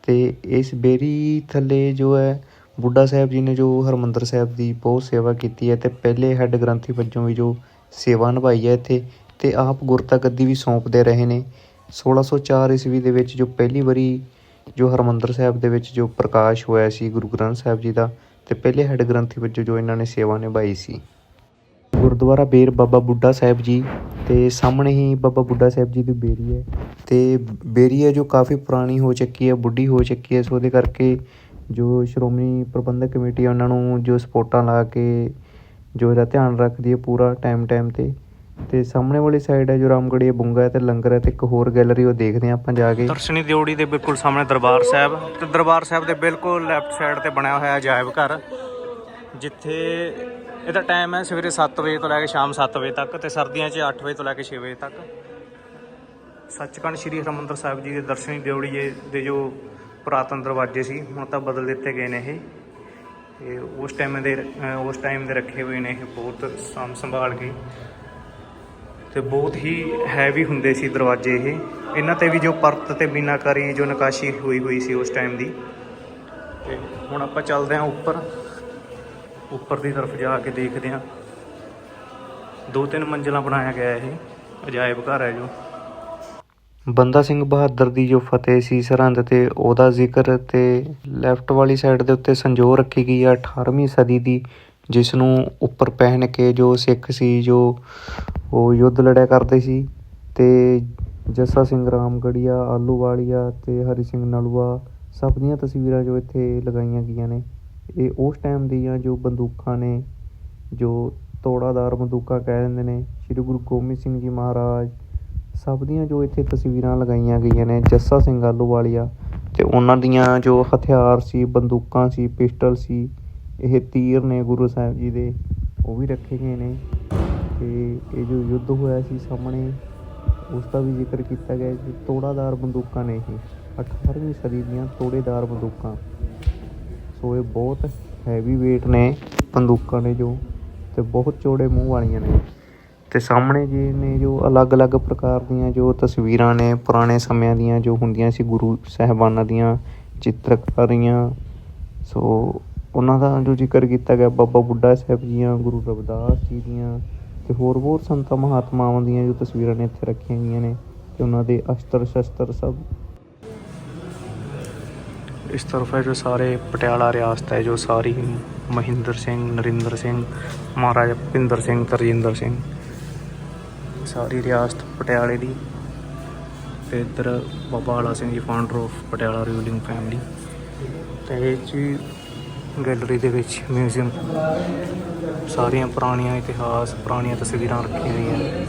ਤੇ ਇਸ ਬੇਰੀ ਥੱਲੇ ਜੋ ਹੈ ਬੁੱਢਾ ਸਾਹਿਬ ਜੀ ਨੇ ਜੋ ਹਰਿਮੰਦਰ ਸਾਹਿਬ ਦੀ ਬਹੁਤ ਸੇਵਾ ਕੀਤੀ ਹੈ ਅਤੇ ਪਹਿਲੇ ਹੈੱਡ ਗ੍ਰੰਥੀ ਵਜੋਂ ਵੀ ਜੋ ਸੇਵਾ ਨਿਭਾਈ ਹੈ ਇੱਥੇ ਅਤੇ ਆਪ ਗੁਰਤਾ ਗੱਦੀ ਵੀ ਸੌਂਪਦੇ ਰਹੇ ਨੇ। 1604 ਈਸਵੀ ਦੇ ਵਿੱਚ ਜੋ ਪਹਿਲੀ ਵਾਰੀ ਜੋ ਹਰਿਮੰਦਰ ਸਾਹਿਬ ਦੇ ਵਿੱਚ ਜੋ ਪ੍ਰਕਾਸ਼ ਹੋਇਆ ਸੀ ਗੁਰੂ ਗ੍ਰੰਥ ਸਾਹਿਬ ਜੀ ਦਾ ਅਤੇ ਪਹਿਲੇ ਹੈੱਡ ਗ੍ਰੰਥੀ ਵਜੋਂ ਜੋ ਇਹਨਾਂ ਨੇ ਸੇਵਾ ਨਿਭਾਈ ਸੀ। ਗੁਰਦੁਆਰਾ ਬੇਰ ਬਾਬਾ ਬੁੱਢਾ ਸਾਹਿਬ ਜੀ ਤੇ ਸਾਹਮਣੇ ਹੀ ਬਾਬਾ ਬੁੱਢਾ ਸਾਹਿਬ ਜੀ ਦੀ ਬੇਰੀ ਹੈ ਤੇ ਬੇਰੀ ਹੈ ਜੋ ਕਾਫੀ ਪੁਰਾਣੀ ਹੋ ਚੁੱਕੀ ਹੈ, ਬੁੱਢੀ ਹੋ ਚੁੱਕੀ ਹੈ, ਸੋ ਉਹਦੇ ਕਰਕੇ ਜੋ ਸ਼੍ਰੋਮਣੀ ਪ੍ਰਬੰਧਕ ਕਮੇਟੀ ਹੈ ਉਹਨਾਂ ਨੂੰ ਜੋ ਸਪੋਰਟਾਂ ਲਾ ਕੇ ਜੋ ਇਹਦਾ ਧਿਆਨ ਰੱਖਦੀ ਹੈ ਪੂਰਾ ਟਾਈਮ ਟਾਈਮ ਤੇ। ਅਤੇ ਸਾਹਮਣੇ ਵਾਲੀ ਸਾਈਡ ਹੈ ਜੋ ਰਾਮਗੜ੍ਹੀ ਬੁੰਗਾ ਅਤੇ ਲੰਗਰ ਹੈ ਅਤੇ ਇੱਕ ਹੋਰ ਗੈਲਰੀ ਉਹ ਦੇਖਦੇ ਹਾਂ ਆਪਾਂ ਜਾ ਕੇ। ਦਰਸ਼ਨੀ ਦਿਉੜੀ ਦੇ ਬਿਲਕੁਲ ਸਾਹਮਣੇ ਦਰਬਾਰ ਸਾਹਿਬ। ਤੇ ਦਰਬਾਰ ਸਾਹਿਬ ਦੇ ਬਿਲਕੁਲ ਲੈਫਟ ਸਾਈਡ ਤੇ ਬਣਿਆ ਹੋਇਆ ਅਜਾਇਬ ਘਰ, ਜਿੱਥੇ ਇਹਦਾ ਟਾਈਮ ਹੈ ਸਵੇਰੇ 7 ਵਜੇ ਤੋਂ ਲੈ ਕੇ ਸ਼ਾਮ 7 ਵਜੇ ਤੱਕ ਤੇ ਸਰਦੀਆਂ 'ਚ 8 ਵਜੇ ਤੋਂ ਲੈ ਕੇ 6 ਵਜੇ ਤੱਕ। ਸੱਚਖੰਡ ਸ੍ਰੀ ਹਰਿਮੰਦਰ ਸਾਹਿਬ ਜੀ ਦੇ ਦਰਸ਼ਨੀ ਦਿਉੜੀ ਦੇ ਜੋ ਪੁਰਾਤਨ ਦਰਵਾਜ਼ੇ ਸੀ, ਹੁਣ ਤਾਂ ਬਦਲ ਦਿੱਤੇ ਗਏ ਨੇ ਇਹ। ਤੇ ਉਸ ਟਾਈਮ ਦੇ ਉਸ ਟਾਈਮ ਦੇ ਰੱਖੇ ਹੋਏ ਨੇ ਇਹ ਬਹੁਤ ਸਾਂਭ ਸੰਭਾਲ ਕੇ। ਤੇ ਬਹੁਤ ਹੀ ਹੈਵੀ ਹੁੰਦੇ ਸੀ ਦਰਵਾਜ਼ੇ ਇਹ। ਇਹਨਾਂ ਤੇ ਵੀ ਜੋ ਪਰਤ ਤੇ ਮੀਨਾਕਾਰੀ ਜੋ ਨਕਾਸ਼ੀ ਹੋਈ ਹੋਈ ਸੀ ਉਸ ਟਾਈਮ ਦੀ। ਤੇ ਹੁਣ ਆਪਾਂ ਚੱਲਦੇ ਹਾਂ ਉੱਪਰ। ਉੱਪਰ ਦੀ ਤਰਫ ਜਾ ਕੇ ਦੇਖਦੇ ਹਾਂ। ਦੋ ਤਿੰਨ ਮੰਜ਼ਿਲਾਂ ਬਣਾਇਆ ਗਿਆ ਇਹ। ਅਜਾਇਬ ਘਰ ਹੈ ਜੋ। ਬੰਦਾ ਸਿੰਘ ਬਹਾਦਰ ਦੀ ਜੋ ਫਤਿਹ ਸੀ ਸਰਹੰਦ ਤੇ, ਉਹਦਾ ਜ਼ਿਕਰ ਤੇ ਲੈਫਟ ਵਾਲੀ ਸਾਈਡ ਦੇ ਉੱਤੇ ਸੰਜੋ ਰੱਖੀ ਗਈ ਆ 18ਵੀਂ ਸਦੀ ਦੀ ਜਿਸ ਨੂੰ ਉੱਪਰ ਪਹਿਨ ਕੇ ਜੋ ਸਿੱਖ ਸੀ, ਜੋ ਉਹ ਯੁੱਧ ਲੜਿਆ ਕਰਦੇ ਸੀ ਤੇ ਜੱਸਾ ਸਿੰਘ ਰਾਮਗੜੀਆ, ਆਲੂਵਾਲੀਆ ਤੇ ਹਰੀ ਸਿੰਘ ਨਲੂਆ, ਸਭ ਦੀਆਂ ਤਸਵੀਰਾਂ ਜੋ ਇੱਥੇ ਲਗਾਈਆਂ ਗਈਆਂ ਨੇ। ਇਹ ਉਸ ਟਾਈਮ ਦੀਆਂ ਜੋ ਬੰਦੂਕਾਂ ਨੇ, ਜੋ ਤੋੜਾਦਾਰ ਬੰਦੂਕਾਂ ਕਹਿ ਦਿੰਦੇ ਨੇ, ਸ੍ਰੀ ਗੁਰੂ ਗੋਬਿੰਦ ਸਿੰਘ ਜੀ ਮਹਾਰਾਜ ਸਭ ਦੀਆਂ ਜੋ ਇੱਥੇ ਤਸਵੀਰਾਂ ਲਗਾਈਆਂ ਗਈਆਂ ਨੇ, ਜੱਸਾ ਸਿੰਘ ਆਲੂਵਾਲੀਆ ਤੇ ਉਹਨਾਂ ਦੀਆਂ ਜੋ ਹਥਿਆਰ ਸੀ, ਬੰਦੂਕਾਂ ਸੀ, ਪਿਸਟਲ ਸੀ, ਇਹ ਤੀਰ ਨੇ ਗੁਰੂ ਸਾਹਿਬ ਜੀ ਦੇ, ਉਹ ਵੀ ਰੱਖੇ ਗਏ ਨੇ। ਤੇ ਇਹ ਜੋ ਯੁੱਧ ਹੋਇਆ ਸੀ ਸਾਹਮਣੇ, ਉਸ ਦਾ ਵੀ ਜ਼ਿਕਰ ਕੀਤਾ ਗਿਆ ਕਿ ਤੋੜਾਦਾਰ ਬੰਦੂਕਾਂ ਨੇ ਇਹ 18ਵੀਂ ਸਦੀ ਦੀਆਂ ਤੋੜੇਦਾਰ ਬੰਦੂਕਾਂ। ਸੋ ਇਹ ਬਹੁਤ ਹੈਵੀ weight ਨੇ ਬੰਦੂਕਾਂ ਨੇ ਜੋ, ਤੇ ਬਹੁਤ ਚੌੜੇ ਮੂੰਹ ਵਾਲੀਆਂ ਨੇ। ਤੇ ਸਾਹਮਣੇ ਜੀ ਨੇ ਜੋ ਅਲੱਗ-ਅਲੱਗ ਪ੍ਰਕਾਰ ਦੀਆਂ ਜੋ ਤਸਵੀਰਾਂ ਨੇ ਪੁਰਾਣੇ ਸਮਿਆਂ ਦੀਆਂ ਜੋ ਹੁੰਦੀਆਂ ਸੀ ਗੁਰੂ ਸਾਹਿਬਾਨਾਂ ਦੀਆਂ ਚਿੱਤਰਕਾਰੀਆਂ ਸੋ ਉਹਨਾਂ ਦਾ ਜੋ ਜ਼ਿਕਰ ਕੀਤਾ ਗਿਆ ਬਾਬਾ ਬੁੱਢਾ ਸਾਹਿਬ ਜੀਆਂ, ਗੁਰੂ ਰਵਿਦਾਸ ਜੀ ਦੀਆਂ ਤੇ ਹੋਰ ਬਹੁਤ ਸੰਤਾਂ, ਮਹਾਤਮਾਵਾਂ ਦੀਆਂ ਜੋ ਤਸਵੀਰਾਂ ਨੇ ਇੱਥੇ ਰੱਖੀਆਂ ਗਈਆਂ ਨੇ ਤੇ ਉਹਨਾਂ ਦੇ ਅਸਤਰ ਸ਼ਸਤਰ ਸਭ। ਇਸ ਤਰਫ ਹੈ ਜੋ ਸਾਰੇ ਪਟਿਆਲਾ ਰਿਆਸਤ ਹੈ, ਜੋ ਸਾਰੀ ਮਹਿੰਦਰ ਸਿੰਘ, ਨਰਿੰਦਰ ਸਿੰਘ, ਮਹਾਰਾਜਾ ਭਿੰਦਰ ਸਿੰਘ, ਤਰਜਿੰਦਰ ਸਿੰਘ। ਸਾਰੀ ਰਿਆਸਤ ਪਟਿਆਲੇ ਦੀ। ਤੇ ਇੱਧਰ Baba Ala Singh ji founder of Patiala ruling family ਤੇ ਇਹ 'ਚ ਗੈਲਰੀ ਦੇ ਵਿੱਚ ਮਿਊਜ਼ੀਅਮ ਸਾਰੀਆਂ ਪੁਰਾਣੀਆਂ ਇਤਿਹਾਸ, ਪੁਰਾਣੀਆਂ ਤਸਵੀਰਾਂ ਰੱਖੀਆਂ ਹੋਈਆਂ।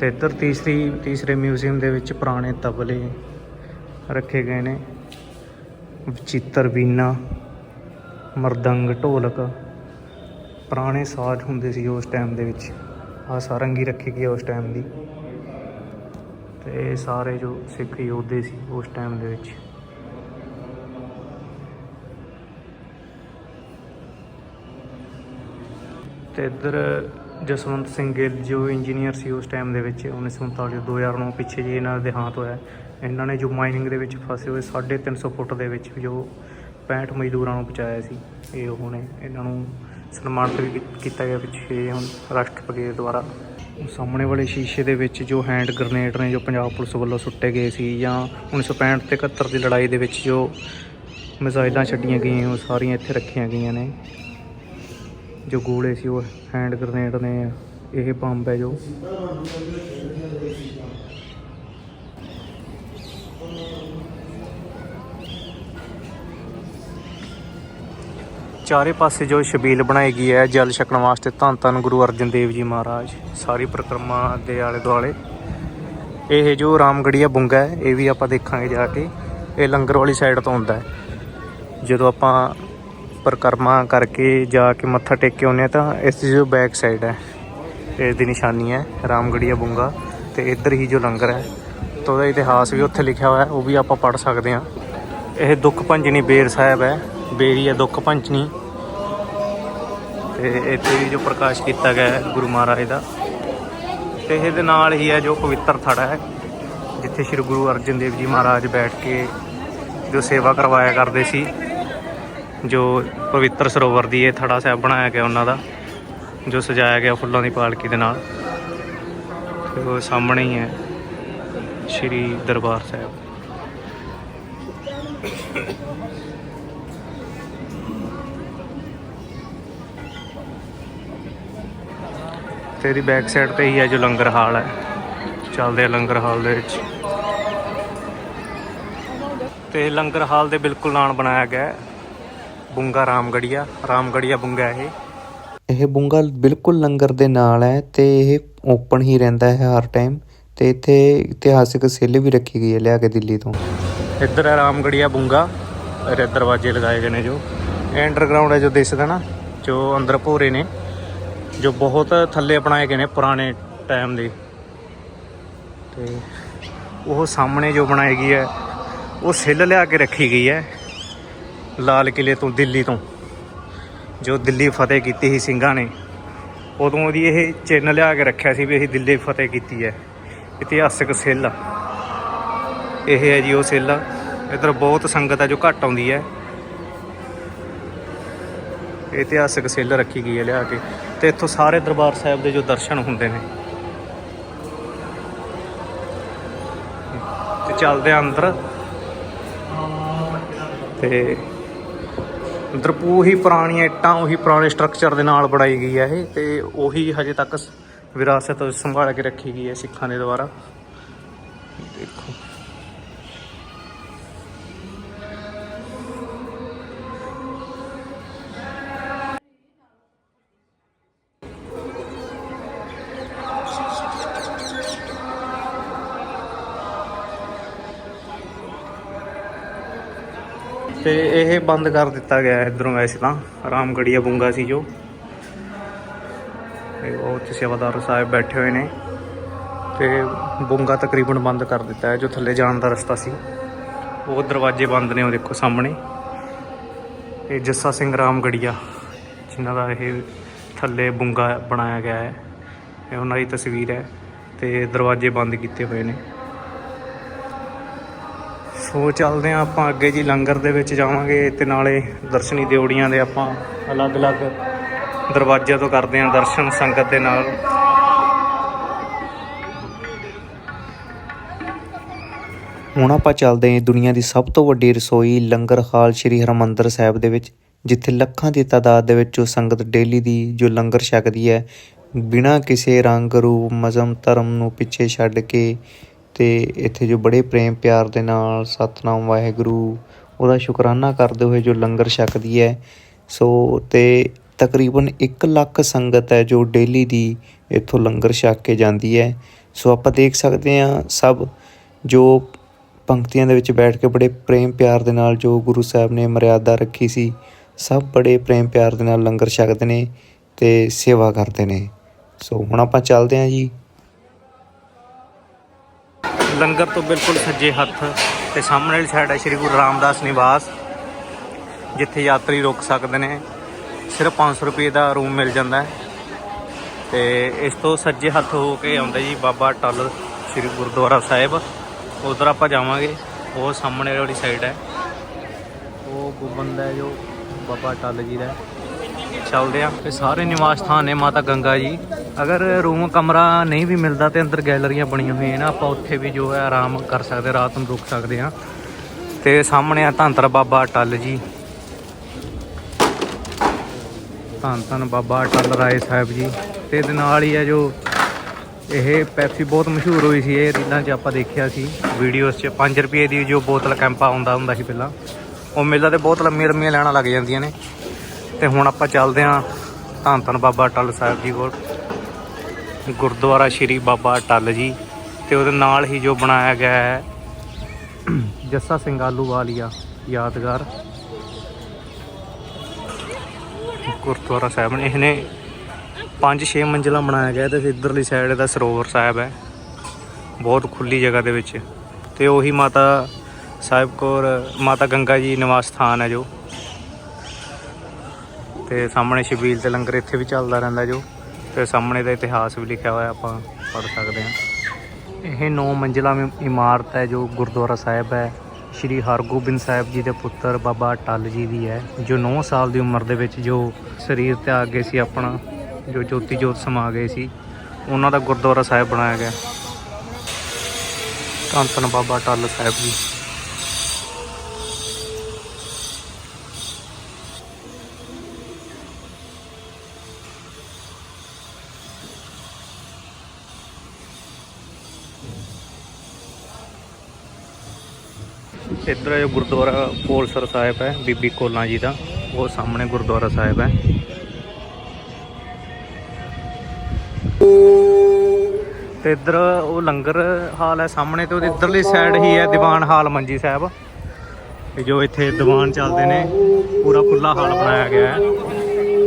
ਤੇ ਇੱਧਰ ਤੀਸਰੀ, ਤੀਸਰੇ ਮਿਊਜ਼ੀਅਮ ਦੇ ਵਿੱਚ ਪੁਰਾਣੇ ਤਬਲੇ ਰੱਖੇ ਗਏ ਨੇ। ਚਿੱਤਰ ਬੀਨਾ ਮਰਦੰਗ ਢੋਲਕ, ਪੁਰਾਣੇ ਸਾਜ਼ ਹੁੰਦੇ ਸੀ ਉਸ ਟਾਈਮ ਦੇ ਵਿੱਚ। ਆ ਸਾਰੰਗੀ ਰੱਖੀ ਗਈ ਉਸ ਟਾਈਮ ਦੀ। ਤੇ ਇਹ ਸਾਰੇ ਜੋ ਸਿੱਖ ਯੋਧੇ ਸੀ ਉਸ ਟਾਈਮ ਦੇ ਵਿੱਚ। ਤੇ ਇੱਧਰ ਜਸਵੰਤ ਸਿੰਘ ਗਿੱਲ ਜੋ ਇੰਜੀਨੀਅਰ ਸੀ ਉਸ ਟਾਈਮ ਦੇ ਵਿੱਚ 1939 2009 ਪਿੱਛੇ ਜੀ ਇਹਨਾਂ ਦਾ ਦੇਹਾਂਤ ਹੋਇਆ। ਇਹਨਾਂ ਨੇ ਜੋ ਮਾਈਨਿੰਗ ਦੇ ਵਿੱਚ ਫਸੇ ਹੋਏ 350 ਫੁੱਟ ਦੇ ਵਿੱਚ ਜੋ 65 ਮਜ਼ਦੂਰਾਂ ਨੂੰ ਬਚਾਇਆ ਸੀ, ਇਹ ਉਹ ਨੇ ਇਹਨਾਂ ਨੂੰ ਸਨਮਾਨਿਤ ਵੀ ਕੀਤਾ ਗਿਆ ਪਿੱਛੇ ਹੁਣ ਰਾਸ਼ਟਰਪਤੀ ਦੁਆਰਾ। ਸਾਹਮਣੇ ਵਾਲੇ ਸ਼ੀਸ਼ੇ ਦੇ ਵਿੱਚ ਜੋ ਹੈਂਡ ਗ੍ਰਨੇਡ ਨੇ ਜੋ ਪੰਜਾਬ ਪੁਲਿਸ ਵੱਲੋਂ ਸੁੱਟੇ ਗਏ ਸੀ ਜਾਂ 1965 ਤੇ 71 ਦੀ ਲੜਾਈ ਦੇ ਵਿੱਚ ਜੋ ਮਿਜ਼ਾਈਲਾਂ ਛੱਡੀਆਂ ਗਈਆਂ, ਉਹ ਸਾਰੀਆਂ ਇੱਥੇ ਰੱਖੀਆਂ ਗਈਆਂ ਨੇ। ਜੋ ਗੋਲੇ ਸੀ ਉਹ ਹੈਂਡ ਗ੍ਰਨੇਡ ਨੇ ਇਹ ਬੰਬ ਹੈ ਜੋ। ਚਾਰੇ ਪਾਸੇ ਜੋ ਸ਼ਬੀਲ ਬਣਾਈ ਗਈ ਹੈ, ਜਲ ਛਕਣ ਵਾਸਤੇ ਧੰਨ ਧੰਨ ਗੁਰੂ ਅਰਜਨ ਦੇਵ ਜੀ ਮਹਾਰਾਜ, ਸਾਰੀ ਪ੍ਰਕਰਮਾ ਦੇ ਆਲੇ ਦੁਆਲੇ। ਇਹ ਜੋ ਰਾਮਗੜੀਆ ਬੁੰਗਾ ਹੈ, ਇਹ ਵੀ ਆਪਾਂ ਦੇਖਾਂਗੇ ਜਾ ਕੇ। ਇਹ ਲੰਗਰ ਵਾਲੀ ਸਾਈਡ ਤੋਂ ਹੁੰਦਾ ਹੈ। ਜਦੋਂ ਆਪਾਂ ਪਰਿਕਰਮਾ ਕਰਕੇ ਜਾ ਕੇ ਮੱਥਾ ਟੇਕ ਕੇ ਆਉਂਦੇ ਹਾਂ ਤਾਂ ਇਸ ਦੀ ਜੋ ਬੈਕ ਸਾਈਡ ਹੈ, ਇਸ ਦੀ ਨਿਸ਼ਾਨੀ ਹੈ, ਰਾਮਗੜੀਆ ਬੁੰਗਾ ਤੇ ਇੱਧਰ ਹੀ ਜੋ ਲੰਗਰ ਹੈ, ਤਾਂ ਉਹਦਾ ਇਤਿਹਾਸ ਵੀ ਉੱਥੇ ਲਿਖਿਆ ਹੋਇਆ ਉਹ ਵੀ ਆਪਾਂ ਪੜ੍ਹ ਸਕਦੇ ਹਾਂ। ਇਹ ਦੁੱਖ ਭੰਜਨੀ ਬੇਰ ਸਾਹਿਬ ਹੈ, ਬੇਰੀ ਹੈ ਦੁੱਖ ਭੰਜਨੀ। ਤੇ ਇੱਥੇ ਵੀ ਜੋ ਪ੍ਰਕਾਸ਼ ਕੀਤਾ ਗਿਆ ਹੈ ਗੁਰੂ ਮਹਾਰਾਜ ਦਾ, ਤੇ ਇਹਦੇ ਨਾਲ ਹੀ ਹੈ ਜੋ ਪਵਿੱਤਰ ਥੜਾ ਹੈ, ਜਿੱਥੇ ਸ੍ਰੀ ਗੁਰੂ ਅਰਜਨ ਦੇਵ ਜੀ ਮਹਾਰਾਜ ਬੈਠ ਕੇ ਜੋ ਸੇਵਾ ਕਰਵਾਇਆ ਕਰਦੇ ਸੀ। ਜੋ ਪਵਿੱਤਰ ਸਰੋਵਰ ਦੀ ਇਹ ਥੜਾ ਸਾਹਿਬ ਬਣਾਇਆ ਗਿਆ ਉਹਨਾਂ ਦਾ, ਜੋ ਸਜਾਇਆ ਗਿਆ ਫੁੱਲਾਂ ਦੀ ਪਾਲਕੀ ਦੇ ਨਾਲ। ਤੇ ਉਹ ਸਾਹਮਣੇ ਹੀ ਹੈ ਸ੍ਰੀ ਦਰਬਾਰ ਸਾਹਿਬ। ਤੇ ਇਹਦੀ ਬੈਕ ਸਾਈਡ ਤੇ ਹੀ ਹੈ ਜੋ ਲੰਗਰ ਹਾਲ ਹੈ। ਚੱਲਦੇ ਆ ਲੰਗਰ ਹਾਲ ਦੇ ਵਿੱਚ। ਤੇ ਲੰਗਰ ਹਾਲ ਦੇ ਬਿਲਕੁਲ ਨਾਲ ਬਣਾਇਆ ਗਿਆ ਬੁੰਗਾ ਰਾਮਗੜੀਆ ਰਾਮਗੜੀਆ ਬੁੰਗਾ ਇਹ। ਇਹ ਬੁੰਗਾ ਬਿਲਕੁਲ ਲੰਗਰ ਦੇ ਨਾਲ ਹੈ ਤੇ ਇਹ ਓਪਨ ਹੀ ਰਹਿੰਦਾ ਹੈ ਹਰ ਟਾਈਮ ਤੇ ਇੱਥੇ ਇਤਿਹਾਸਿਕ ਸੇਲ ਵੀ ਰੱਖੀ ਗਈ ਹੈ ਲਿਆ ਕੇ ਦਿੱਲੀ ਤੋਂ। ਇੱਧਰ ਹੈ ਰਾਮਗੜੀਆ ਬੁੰਗਾ ਇਹਦੇ ਦਰਵਾਜ਼ੇ ਲਗਾਏ ਗਏ ਨੇ ਜੋ। ਅੰਡਰਗਰਾਉਂਡ ਹੈ ਜੋ ਦਿਸਦਾ ਨਾ ਜੋ ਅੰਦਰ ਭੋਰੇ ਨੇ ਜੋ ਬਹੁਤ ਥੱਲੇ ਬਣਾਏ ਗਏ ਨੇ ਪੁਰਾਣੇ ਟਾਈਮ ਦੇ। ਤੇ ਉਹ ਸਾਹਮਣੇ ਜੋ ਬਣਾਈ ਗਈ ਹੈ ਉਹ ਸਿੱਲ ਲਿਆ ਕੇ ਰੱਖੀ ਗਈ ਹੈ। ਲਾਲ ਕਿਲੇ ਤੋਂ ਦਿੱਲੀ ਤੋਂ, ਜੋ ਦਿੱਲੀ ਫਤਿਹ ਕੀਤੀ ਸੀ ਸਿੰਘਾਂ ਨੇ, ਉਦੋਂ ਉਹਦੀ ਇਹ ਚਿੰਨ੍ਹ ਲਿਆ ਕੇ ਰੱਖਿਆ ਸੀ ਵੀ ਅਸੀਂ ਦਿੱਲੀ ਫਤਿਹ ਕੀਤੀ ਹੈ। ਇਤਿਹਾਸਕ ਸਿੱਲ ਇਹ ਹੈ ਜੀ ਉਹ ਸਿੱਲ ਇੱਧਰ ਬਹੁਤ ਸੰਗਤ ਹੈ ਜੋ ਘੱਟ ਆਉਂਦੀ ਹੈ। ਇਤਿਹਾਸਕ ਇਤਿਹਾਸਿਕ ਸਿੱਲ ਰੱਖੀ ਗਈ ਹੈ ਲਿਆ ਕੇ। ਤੇ ਇੱਥੋਂ ਸਾਰੇ ਦਰਬਾਰ ਸਾਹਿਬ ਦੇ ਜੋ ਦਰਸ਼ਨ ਹੁੰਦੇ ਨੇ। ਤੇ ਚੱਲਦੇ ਆ ਅੰਦਰ। ਤੇ ਅੰਦਰ ਉਹੀ ਪੁਰਾਣੀਆਂ ਇੱਟਾਂ, ਉਹੀ ਪੁਰਾਣੇ ਸਟਰਕਚਰ ਦੇ ਨਾਲ ਬਣਾਈ ਗਈ ਹੈ ਇਹ ਤੇ ਉਹੀ ਹਜੇ ਤੱਕ ਵਿਰਾਸਤ ਸੰਭਾਲ ਕੇ ਰੱਖੀ ਗਈ ਹੈ ਸਿੱਖਾਂ ਦੇ ਦੁਆਰਾ। ਬੰਦ ਕਰ ਦਿੱਤਾ ਗਿਆ ਹੈ ਇਧਰੋਂ ਵੈਸੇ ਤਾਂ। ਰਾਮਗੜੀਆ ਬੁੰਗਾ ਸੀ ਜੋ। ਤੇ ਉਹ ਉੱਥੇ ਸੇਵਾਦਾਰ ਸਾਹਿਬ ਬੈਠੇ ਹੋਏ ਨੇ। ਤੇ ਬੁੰਗਾ ਤਕਰੀਬਨ ਬੰਦ ਕਰ ਦਿੱਤਾ ਹੈ, ਜੋ ਥੱਲੇ ਜਾਣ ਦਾ ਰਸਤਾ ਸੀ। ਉਹ ਦਰਵਾਜ਼ੇ ਬੰਦ ਨੇ, ਉਹ ਦੇਖੋ ਸਾਹਮਣੇ। ਇਹ ਜੱਸਾ ਸਿੰਘ ਰਾਮਗੜੀਆ, ਜਿਨ੍ਹਾਂ ਦਾ ਇਹ ਥੱਲੇ ਬੁੰਗਾ ਬਣਾਇਆ ਗਿਆ ਹੈ। ਇਹ ਉਹਨਾਂ ਦੀ ਤਸਵੀਰ ਹੈ। ਤੇ ਦਰਵਾਜ਼ੇ ਬੰਦ ਕੀਤੇ ਹੋਏ ਨੇ। ਸੋ ਚੱਲਦੇ ਹਾਂ ਆਪਾਂ ਅੱਗੇ ਜੀ ਲੰਗਰ ਦੇ ਵਿੱਚ ਜਾਵਾਂਗੇ ਤੇ ਨਾਲੇ ਦਰਸ਼ਨੀ ਦਿਉੜੀਆਂ ਦੇ ਆਪਾਂ ਅਲੱਗ-ਅਲੱਗ ਦਰਵਾਜ਼ਿਆਂ ਤੋਂ ਕਰਦੇ ਹਾਂ ਦਰਸ਼ਨ ਸੰਗਤ ਦੇ ਨਾਲ। ਹੁਣ ਆਪਾਂ ਚੱਲਦੇ ਹਾਂ ਦੁਨੀਆ ਦੀ ਸਭ ਤੋਂ ਵੱਡੀ ਰਸੋਈ ਲੰਗਰ ਹਾਲ ਸ੍ਰੀ ਹਰਮੰਦਰ ਸਾਹਿਬ ਦੇ ਵਿੱਚ, ਜਿੱਥੇ ਲੱਖਾਂ ਦੀ ਤਾਦਾਦ ਦੇ ਵਿੱਚ ਉਹ ਸੰਗਤ ਡੇਲੀ ਦੀ ਜੋ ਲੰਗਰ ਛਕਦੀ ਹੈ, ਬਿਨਾਂ ਕਿਸੇ ਰੰਗ ਰੂਪ ਮਜ਼ਹਬ ਧਰਮ ਨੂੰ ਪਿੱਛੇ ਛੱਡ ਕੇ ਅਤੇ ਇੱਥੇ ਜੋ ਬੜੇ ਪ੍ਰੇਮ ਪਿਆਰ ਦੇ ਨਾਲ ਸਤਨਾਮ ਵਾਹਿਗੁਰੂ, ਉਹਦਾ ਸ਼ੁਕਰਾਨਾ ਕਰਦੇ ਹੋਏ ਜੋ ਲੰਗਰ ਛਕਦੀ ਹੈ, ਸੋ ਅਤੇ ਤਕਰੀਬਨ 1 ਲੱਖ ਸੰਗਤ ਹੈ ਜੋ ਡੇਲੀ ਦੀ ਇੱਥੋਂ ਲੰਗਰ ਛਕ ਕੇ ਜਾਂਦੀ ਹੈ। ਸੋ ਆਪਾਂ ਦੇਖ ਸਕਦੇ ਹਾਂ ਸਭ ਜੋ ਪੰਕਤੀਆਂ ਦੇ ਵਿੱਚ ਬੈਠ ਕੇ ਬੜੇ ਪ੍ਰੇਮ ਪਿਆਰ ਦੇ ਨਾਲ ਜੋ ਗੁਰੂ ਸਾਹਿਬ ਨੇ ਮਰਿਆਦਾ ਰੱਖੀ ਸੀ, ਸਭ ਬੜੇ ਪ੍ਰੇਮ ਪਿਆਰ ਦੇ ਨਾਲ ਲੰਗਰ ਛਕਦੇ ਨੇ ਤੇ ਸੇਵਾ ਕਰਦੇ ਨੇ। ਸੋ ਹੁਣ ਆਪਾਂ ਚੱਲਦੇ ਹਾਂ ਜੀ। ਲੰਗਰ ਤੋਂ ਬਿਲਕੁਲ ਸੱਜੇ ਹੱਥ ਤੇ ਸਾਹਮਣੇ ਵਾਲੀ ਸਾਈਡ ਹੈ ਸ੍ਰੀ ਗੁਰੂ ਰਾਮਦਾਸ ਨਿਵਾਸ, ਜਿੱਥੇ ਯਾਤਰੀ ਰੁਕ ਸਕਦੇ ਨੇ। ਸਿਰਫ 500 ਰੁਪਏ ਦਾ ਰੂਮ ਮਿਲ ਜਾਂਦਾ ਹੈ। ਤੇ ਇਸ ਤੋਂ ਸੱਜੇ ਹੱਥ ਹੋ ਕੇ ਆਉਂਦਾ ਜੀ ਬਾਬਾ ਟੱਲ ਸ੍ਰੀ ਗੁਰਦੁਆਰਾ ਸਾਹਿਬ। ਉਧਰ ਆਪਾਂ ਜਾਵਾਂਗੇ। ਉਹ ਸਾਹਮਣੇ ਵਾਲੀ ਸਾਈਡ ਹੈ। ਉਹ ਗੁੰਬਦ ਹੈ ਜੋ ਬਾਬਾ ਟੱਲ ਜੀ ਦਾ ਚੱਲਦੇ ਆ। ਤੇ ਸਾਰੇ ਨਿਵਾਸ ਸਥਾਨ ਨੇ ਮਾਤਾ ਗੰਗਾ ਜੀ। ਅਗਰ ਰੂਮ ਕਮਰਾ ਨਹੀਂ ਵੀ ਮਿਲਦਾ ਤੇ ਅੰਦਰ ਗੈਲਰੀਆਂ ਬਣੀਆਂ ਹੋਈਆਂ ਨੇ, ਆਪਾਂ ਉੱਥੇ ਵੀ ਜੋ ਹੈ ਆਰਾਮ ਕਰ ਸਕਦੇ, ਰਾਤ ਨੂੰ ਰੁਕ ਸਕਦੇ ਆ ਤੇ ਸਾਹਮਣੇ ਆ ਧੰਤਰ ਬਾਬਾ ਅਟਲ ਜੀ। ਧੰਨ ਧੰਨ ਬਾਬਾ ਅਟਲ ਰਾਏ ਸਾਹਿਬ ਜੀ। ਤੇ ਇਹਦੇ ਨਾਲ ਹੀ ਹੈ ਜੋ ਇਹ ਪੈਪਸੀ ਬਹੁਤ ਮਸ਼ਹੂਰ ਹੋਈ ਸੀ, ਇਹ ਰੀਲਾਂ 'ਚ ਆਪਾਂ ਦੇਖਿਆ ਸੀ। ਵੀਡੀਓਜ਼ 'ਚ 5 ਰੁਪਏ ਦੀ ਜੋ ਬੋਤਲ ਕੈਂਪਾ ਆਉਂਦਾ ਹੁੰਦਾ ਸੀ ਪਹਿਲਾਂ। ਉਹ ਮਿਲਦਾ ਤੇ ਬਹੁਤ ਲੰਮੀਆਂ ਲੰਮੀਆਂ ਲੈਣਾ ਲੱਗ ਜਾਂਦੀਆਂ ਨੇ। ਤੇ ਹੁਣ ਆਪਾਂ ਚੱਲਦੇ ਹਾਂ ਧੰਨ ਧੰਨ ਬਾਬਾ ਅਟਲ ਸਾਹਿਬ ਜੀ ਕੋਲ। ਗੁਰਦੁਆਰਾ ਸ਼੍ਰੀ ਬਾਬਾ ਅਟਲ ਜੀ ਤੇ ਉਹਦੇ ਨਾਲ ਹੀ ਜੋ ਬਣਾਇਆ ਗਿਆ ਹੈ ਜੱਸਾ ਸਿੰਘ ਆਲੂਵਾਲੀਆ ਯਾਦਗਾਰ। ਗੁਰਦੁਆਰਾ ਸਾਹਿਬ ਨੇ, ਇਹਨੇ 5-6 ਮੰਜ਼ਿਲਾ ਬਣਾਇਆ ਗਿਆ ਤੇ ਇਧਰਲੀ ਸਾਈਡ ਦਾ ਸਰੋਵਰ ਸਾਹਿਬ ਹੈ। ਬਹੁਤ ਖੁੱਲੀ ਜਗ੍ਹਾ ਦੇ ਵਿੱਚ। ਤੇ ਉਹੀ ਮਾਤਾ ਸਾਹਿਬ ਕੋਰ ਮਾਤਾ ਗੰਗਾ ਜੀ ਨਿਵਾਸ ਸਥਾਨ ਹੈ ਜੋ। ਤੇ ਸਾਹਮਣੇ ਸ਼ਬੀਲ ਤੇ ਲੰਗਰ ਇੱਥੇ ਵੀ ਚੱਲਦਾ ਰਹਿੰਦਾ ਜੋ। ਤੇ ਸਾਹਮਣੇ ਦਾ ਇਤਿਹਾਸ ਵੀ ਲਿਖਿਆ ਹੋਇਆ ਆਪਾਂ ਪੜ੍ਹ ਸਕਦੇ ਹਾਂ। ਇਹ 9 ਮੰਜ਼ਿਲਾ ਇਮਾਰਤ ਹੈ ਜੋ ਗੁਰਦੁਆਰਾ ਸਾਹਿਬ ਹੈ। ਸ਼੍ਰੀ ਹਰਗੋਬਿੰਦ ਸਾਹਿਬ ਜੀ ਦੇ ਪੁੱਤਰ ਬਾਬਾ ਟੱਲ ਜੀ ਦੀ ਹੈ, ਜੋ 9 ਸਾਲ ਦੀ ਉਮਰ ਦੇ ਵਿੱਚ ਜੋ ਸਰੀਰ 'ਤੇ ਆ ਗਏ ਸੀ ਆਪਣਾ, ਜੋ ਜੋਤੀ ਜੋਤ ਸਮਾ ਗਏ ਸੀ। ਉਹਨਾਂ ਦਾ ਗੁਰਦੁਆਰਾ ਸਾਹਿਬ ਬਣਾਇਆ ਗਿਆ। ਧੰਨ ਧੰਨ ਬਾਬਾ ਟੱਲ ਸਾਹਿਬ ਜੀ। ਇੱਧਰ ਜੋ ਗੁਰਦੁਆਰਾ ਕੋਲਸਰ ਸਾਹਿਬ ਹੈ, ਬੀਬੀ ਕੋਲਾਂ ਜੀ ਦਾ। ਉਹ ਸਾਹਮਣੇ ਗੁਰਦੁਆਰਾ ਸਾਹਿਬ ਹੈ। ਤੇ ਇੱਧਰ ਉਹ ਲੰਗਰ ਹਾਲ ਹੈ ਸਾਹਮਣੇ ਤੇ ਉਹਦੀ ਇੱਧਰਲੀ ਸਾਈਡ ਹੀ ਹੈ, ਦੀਵਾਨ ਹਾਲ ਮੰਜੀ ਸਾਹਿਬ। ਤੇ ਜੋ ਇੱਥੇ ਦੀਵਾਨ ਚੱਲਦੇ ਨੇ, ਪੂਰਾ ਖੁੱਲਾ ਹਾਲ ਬਣਾਇਆ ਗਿਆ ਹੈ।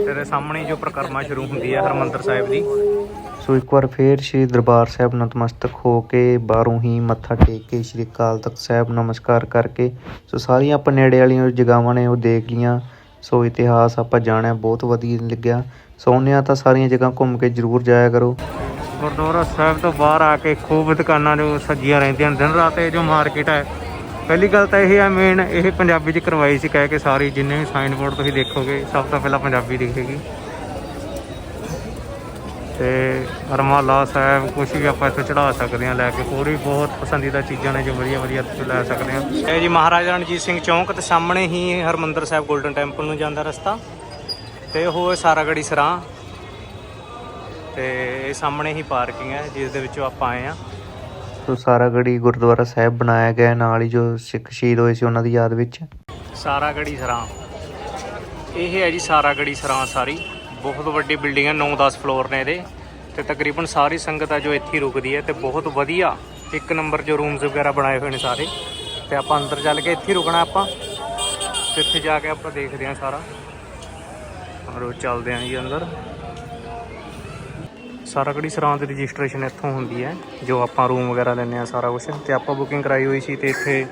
ਤੇਰੇ ਸਾਹਮਣੇ ਜੋ ਪ੍ਰਕਰਮਾ ਸ਼ੁਰੂ ਹੁੰਦੀ ਹੈ ਹਰਮੰਦਰ ਸਾਹਿਬ ਦੀ। ਸੋ ਇੱਕ ਵਾਰ ਫੇਰ ਸ੍ਰੀ ਦਰਬਾਰ ਸਾਹਿਬ ਨਤਮਸਤਕ ਹੋ ਕੇ ਬਾਹਰੋਂ ਹੀ ਮੱਥਾ ਟੇਕ ਕੇ ਸ੍ਰੀ ਅਕਾਲ ਤਖਤ ਸਾਹਿਬ ਨਮਸਕਾਰ ਕਰਕੇ, ਸੋ ਸਾਰੀਆਂ ਆਪਾਂ ਨੇੜੇ ਵਾਲੀਆਂ ਜੋ ਜਗ੍ਹਾਵਾਂ ਨੇ ਉਹ ਦੇਖ ਲੀਆਂ ਸੋ ਇਤਿਹਾਸ ਆਪਾਂ ਜਾਣਿਆ, ਬਹੁਤ ਵਧੀਆ ਲੱਗਿਆ। ਸੋਹਣਿਆ ਤਾਂ ਸਾਰੀਆਂ ਜਗ੍ਹਾ ਘੁੰਮ ਕੇ ਜ਼ਰੂਰ ਜਾਇਆ ਕਰੋ। ਗੁਰਦੁਆਰਾ ਸਾਹਿਬ ਤੋਂ ਬਾਹਰ ਆ ਕੇ ਖੂਬ ਦੁਕਾਨਾਂ ਜੋ ਸੱਜੀਆਂ ਰਹਿੰਦੀਆਂ ਦਿਨ ਰਾਤ ਇਹ ਜੋ ਮਾਰਕੀਟ ਹੈ। ਪਹਿਲੀ ਗੱਲ ਤਾਂ ਇਹ ਹੈ ਮੇਨ ਇਹ ਪੰਜਾਬੀ 'ਚ ਕਰਵਾਈ ਸੀ, ਕਹਿ ਕੇ ਸਾਰੀ ਜਿੰਨੇ ਵੀ ਸਾਈਨ ਬੋਰਡ ਤੁਸੀਂ ਦੇਖੋਗੇ, ਸਭ ਤੋਂ ਪਹਿਲਾਂ ਪੰਜਾਬੀ ਦਿਖੇਗੀ। ਤੇ ਹਰਮਾਲਾ ਸਾਹਿਬ ਕੁਝ ਵੀ ਆਪਾਂ ਇੱਥੇ ਚੜਾ ਸਕਦੇ ਹਾਂ ਲੈ ਕੇ ਹੋਰ ਵੀ ਬਹੁਤ ਪਸੰਦੀਦਾ ਚੀਜ਼ਾਂ ਨੇ ਜੋ ਵਧੀਆ ਵਧੀਆ ਇੱਥੇ ਲੈ ਸਕਦੇ ਹਾਂ। ਇਹ ਜੀ ਮਹਾਰਾਜਾ ਰਣਜੀਤ ਸਿੰਘ ਚੌਂਕ ਤੇ ਸਾਹਮਣੇ ਹੀ ਹਰਮੰਦਰ ਸਾਹਿਬ 골ਡਨ ਟੈਂਪਲ ਨੂੰ ਜਾਂਦਾ ਰਸਤਾ। ਤੇ ਉਹ ਹੈ ਸਾਰਾਗੜੀ ਸਰਾਂ। ਤੇ ਇਹ ਸਾਹਮਣੇ ਹੀ ਪਾਰਕਿੰਗ ਹੈ ਜਿਸ ਦੇ ਵਿੱਚੋਂ ਆਪਾਂ ਆਏ ਆ ਸੋ ਸਾਰਾਗੜੀ ਗੁਰਦੁਆਰਾ ਸਾਹਿਬ ਬਣਾਇਆ ਗਿਆ ਨਾਲ ਹੀ ਜੋ ਸਿੱਖ ਸ਼ਹੀਦ ਹੋਏ ਸੀ ਉਹਨਾਂ ਦੀ ਯਾਦ ਵਿੱਚ। ਸਾਰਾਗੜੀ ਸਰਾਂ। ਇਹ ਹੈ ਜੀ ਸਾਰਾਗੜੀ ਸਰਾਂ ਸਾਰੀ। ਬਹੁਤ ਵੱਡੀ ਬਿਲਡਿੰਗ ਹੈ 9-10 ਫਲੋਰ ਨੇ ਇਹਦੇ। ਤੇ ਤਕਰੀਬਨ ਸਾਰੀ ਸੰਗਤ ਹੈ ਜੋ ਇੱਥੇ ਰੁਕਦੀ ਹੈ ਤੇ ਬਹੁਤ ਵਧੀਆ ਇੱਕ ਨੰਬਰ ਜੋ ਰੂਮਸ ਵਗੈਰਾ ਬਣਾਏ ਹੋਏ ਨੇ ਸਾਰੇ। ਤੇ ਆਪਾਂ ਅੰਦਰ ਚੱਲ ਕੇ ਇੱਥੇ ਹੀ ਰੁਕਣਾ ਆਪਾਂ। ਤੇ ਇੱਥੇ ਜਾ ਕੇ ਆਪਾਂ ਦੇਖਦੇ ਹਾਂ ਸਾਰਾ। ਔਰ ਉਹ ਚੱਲਦੇ ਹਾਂ ਜੀ ਅੰਦਰ। ਸਾਰਾ ਸਾਰਾਗੜੀ ਸਰਾਂ ਦੀ ਰਜਿਸਟ੍ਰੇਸ਼ਨ ਇੱਥੋਂ ਹੁੰਦੀ ਹੈ, ਜੋ ਆਪਾਂ ਰੂਮ ਵਗੈਰਾ ਲੈਂਦੇ ਆ ਸਾਰਾ ਕੁਝ ਤੇ ਆਪਾਂ ਬੁਕਿੰਗ ਕਰਾਈ ਹੋਈ ਸੀ ਤੇ ਇੱਥੇ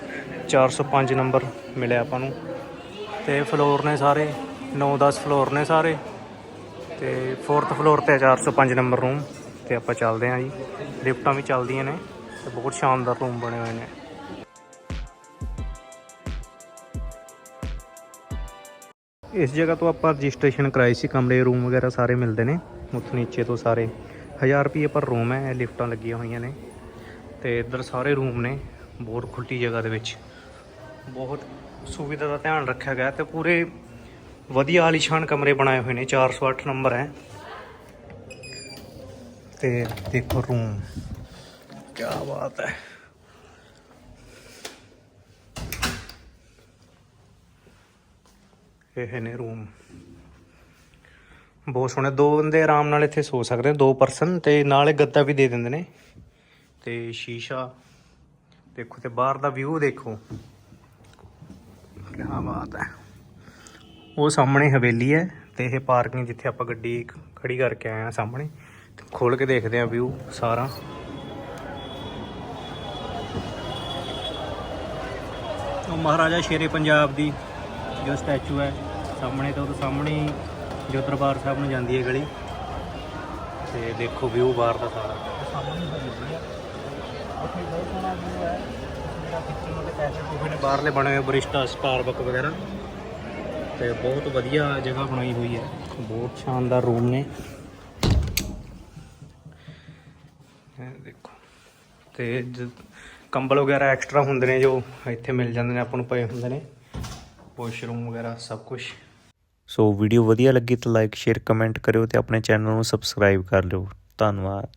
405 ਨੰਬਰ ਮਿਲਿਆ ਆਪਾਂ ਨੂੰ। ਤੇ ਫਲੋਰ ਨੇ ਸਾਰੇ 9-10 ਫਲੋਰ ਨੇ ਸਾਰੇ। ਤੇ 4th ਫਲੋਰ ਤੇ 405 ਨੰਬਰ ਰੂਮ ਤੇ ਆਪਾਂ ਚੱਲਦੇ ਹਾਂ ਜੀ। ਲਿਫਟਾਂ ਵੀ ਚੱਲਦੀਆਂ ਨੇ ਤੇ ਬਹੁਤ ਸ਼ਾਨਦਾਰ ਰੂਮ ਬਣੇ ਹੋਏ ਨੇ। ਇਸ ਜਗ੍ਹਾ ਤੋਂ ਆਪਾਂ ਰਜਿਸਟ੍ਰੇਸ਼ਨ ਕਰਾਈ ਸੀ, ਕਮਰੇ ਰੂਮ ਵਗੈਰਾ ਸਾਰੇ ਮਿਲਦੇ ਨੇ। ਉੱਥੋਂ ਨੀਚੇ ਤੋਂ ਸਾਰੇ 1000 ਰੁਪਏ ਪਰ ਰੂਮ ਹੈ, ਇਹ ਲਿਫਟਾਂ ਲੱਗੀਆਂ ਹੋਈਆਂ ਨੇ। ਤੇ ਇੱਧਰ ਸਾਰੇ ਰੂਮ ਨੇ, ਬਹੁਤ ਖੁੱਲੀ ਜਗ੍ਹਾ ਦੇ ਵਿੱਚ। ਬਹੁਤ ਸੁਵਿਧਾ ਦਾ ਧਿਆਨ ਰੱਖਿਆ ਗਿਆ ਤੇ ਪੂਰੇ ਵਧੀਆ ਆਲੀਸ਼ਾਨ ਕਮਰੇ ਬਣਾਏ ਹੋਏ ਨੇ 408 ਨੰਬਰ ਹੈ। ਤੇ ਦੇਖੋ ਰੂਮ ਕੀ ਬਾਤ ਹੈ। ਇਹ ਨੇ ਰੂਮ ਬਹੁਤ ਸੋਹਣੇ, ਦੋ ਬੰਦੇ ਆਰਾਮ ਨਾਲ ਇੱਥੇ ਸੋ ਸਕਦੇ ਨੇ, ਦੋ ਪਰਸਨ ਤੇ ਨਾਲੇ ਗੱਦਾ ਵੀ ਦੇ ਦਿੰਦੇ ਨੇ। ਤੇ ਸ਼ੀਸ਼ਾ, ਦੇਖੋ ਤੇ ਬਾਹਰ ਦਾ ਵਿਊ ਦੇਖੋ। ਕੀ ਬਾਤ ਹੈ। ਉਹ ਸਾਹਮਣੇ ਹਵੇਲੀ ਹੈ ਤੇ ਇਹ ਪਾਰਕਿੰਗ ਜਿੱਥੇ ਆਪਾਂ ਗੱਡੀ ਖੜੀ ਕਰਕੇ ਆਏ ਆ ਸਾਹਮਣੇ ਖੋਲ ਕੇ ਦੇਖਦੇ ਆ ਵਿਊ ਸਾਰਾ। ਉਹ ਮਹਾਰਾਜਾ ਸ਼ੇਰੇ ਪੰਜਾਬ ਦੀ ਜੋ ਸਟੈਚੂ ਹੈ ਸਾਹਮਣੇ ਤੋਂ ਸਾਹਮਣੇ ਹੀ ਜੋ ਦਰਬਾਰ ਸਾਹਿਬ ਨੂੰ ਜਾਂਦੀ ਹੈ ਗਲੀ। ਤੇ ਦੇਖੋ ਵਿਊ ਬਾਹਰ ਦਾ ਸਾਰਾ। ਸਾਹਮਣੇ ਹਵੇਲੀ ਹੈ। ਉੱਥੇ ਬਹੁਤ ਸੋਹਣਾ ਵਿਊ ਹੈ ਬਾਹਰਲੇ ਬਣੇ ਹੋਏ ਬਰਿਸ਼ਟਾ ਸਟਾਰਬਕ ਵਗੈਰਾ। ਤੇ ਬਹੁਤ ਵਧੀਆ ਜਗ੍ਹਾ ਬਣਾਈ ਹੋਈ ਹੈ। ਬਹੁਤ ਸ਼ਾਨਦਾਰ ਰੂਮ ਨੇ। ਇਹ ਦੇਖੋ। ਤੇ ਜ- ਕੰਬਲ ਵਗੈਰਾ ਐਕਸਟਰਾ ਹੁੰਦੇ ਨੇ ਜੋ ਇੱਥੇ ਮਿਲ ਜਾਂਦੇ ਨੇ ਆਪਾਂ ਨੂੰ ਪਏ ਹੁੰਦੇ ਨੇ। ਵਾਸ਼ਰੂਮ ਵਗੈਰਾ ਸਭ ਕੁਝ ਸੋ ਵੀਡੀਓ ਵਧੀਆ ਲੱਗੀ ਤਾਂ ਲਾਈਕ ਸ਼ੇਅਰ ਕਮੈਂਟ ਕਰਿਓ ਤੇ ਆਪਣੇ ਚੈਨਲ ਨੂੰ ਸਬਸਕ੍ਰਾਈਬ ਕਰ ਲਿਓ। ਧੰਨਵਾਦ।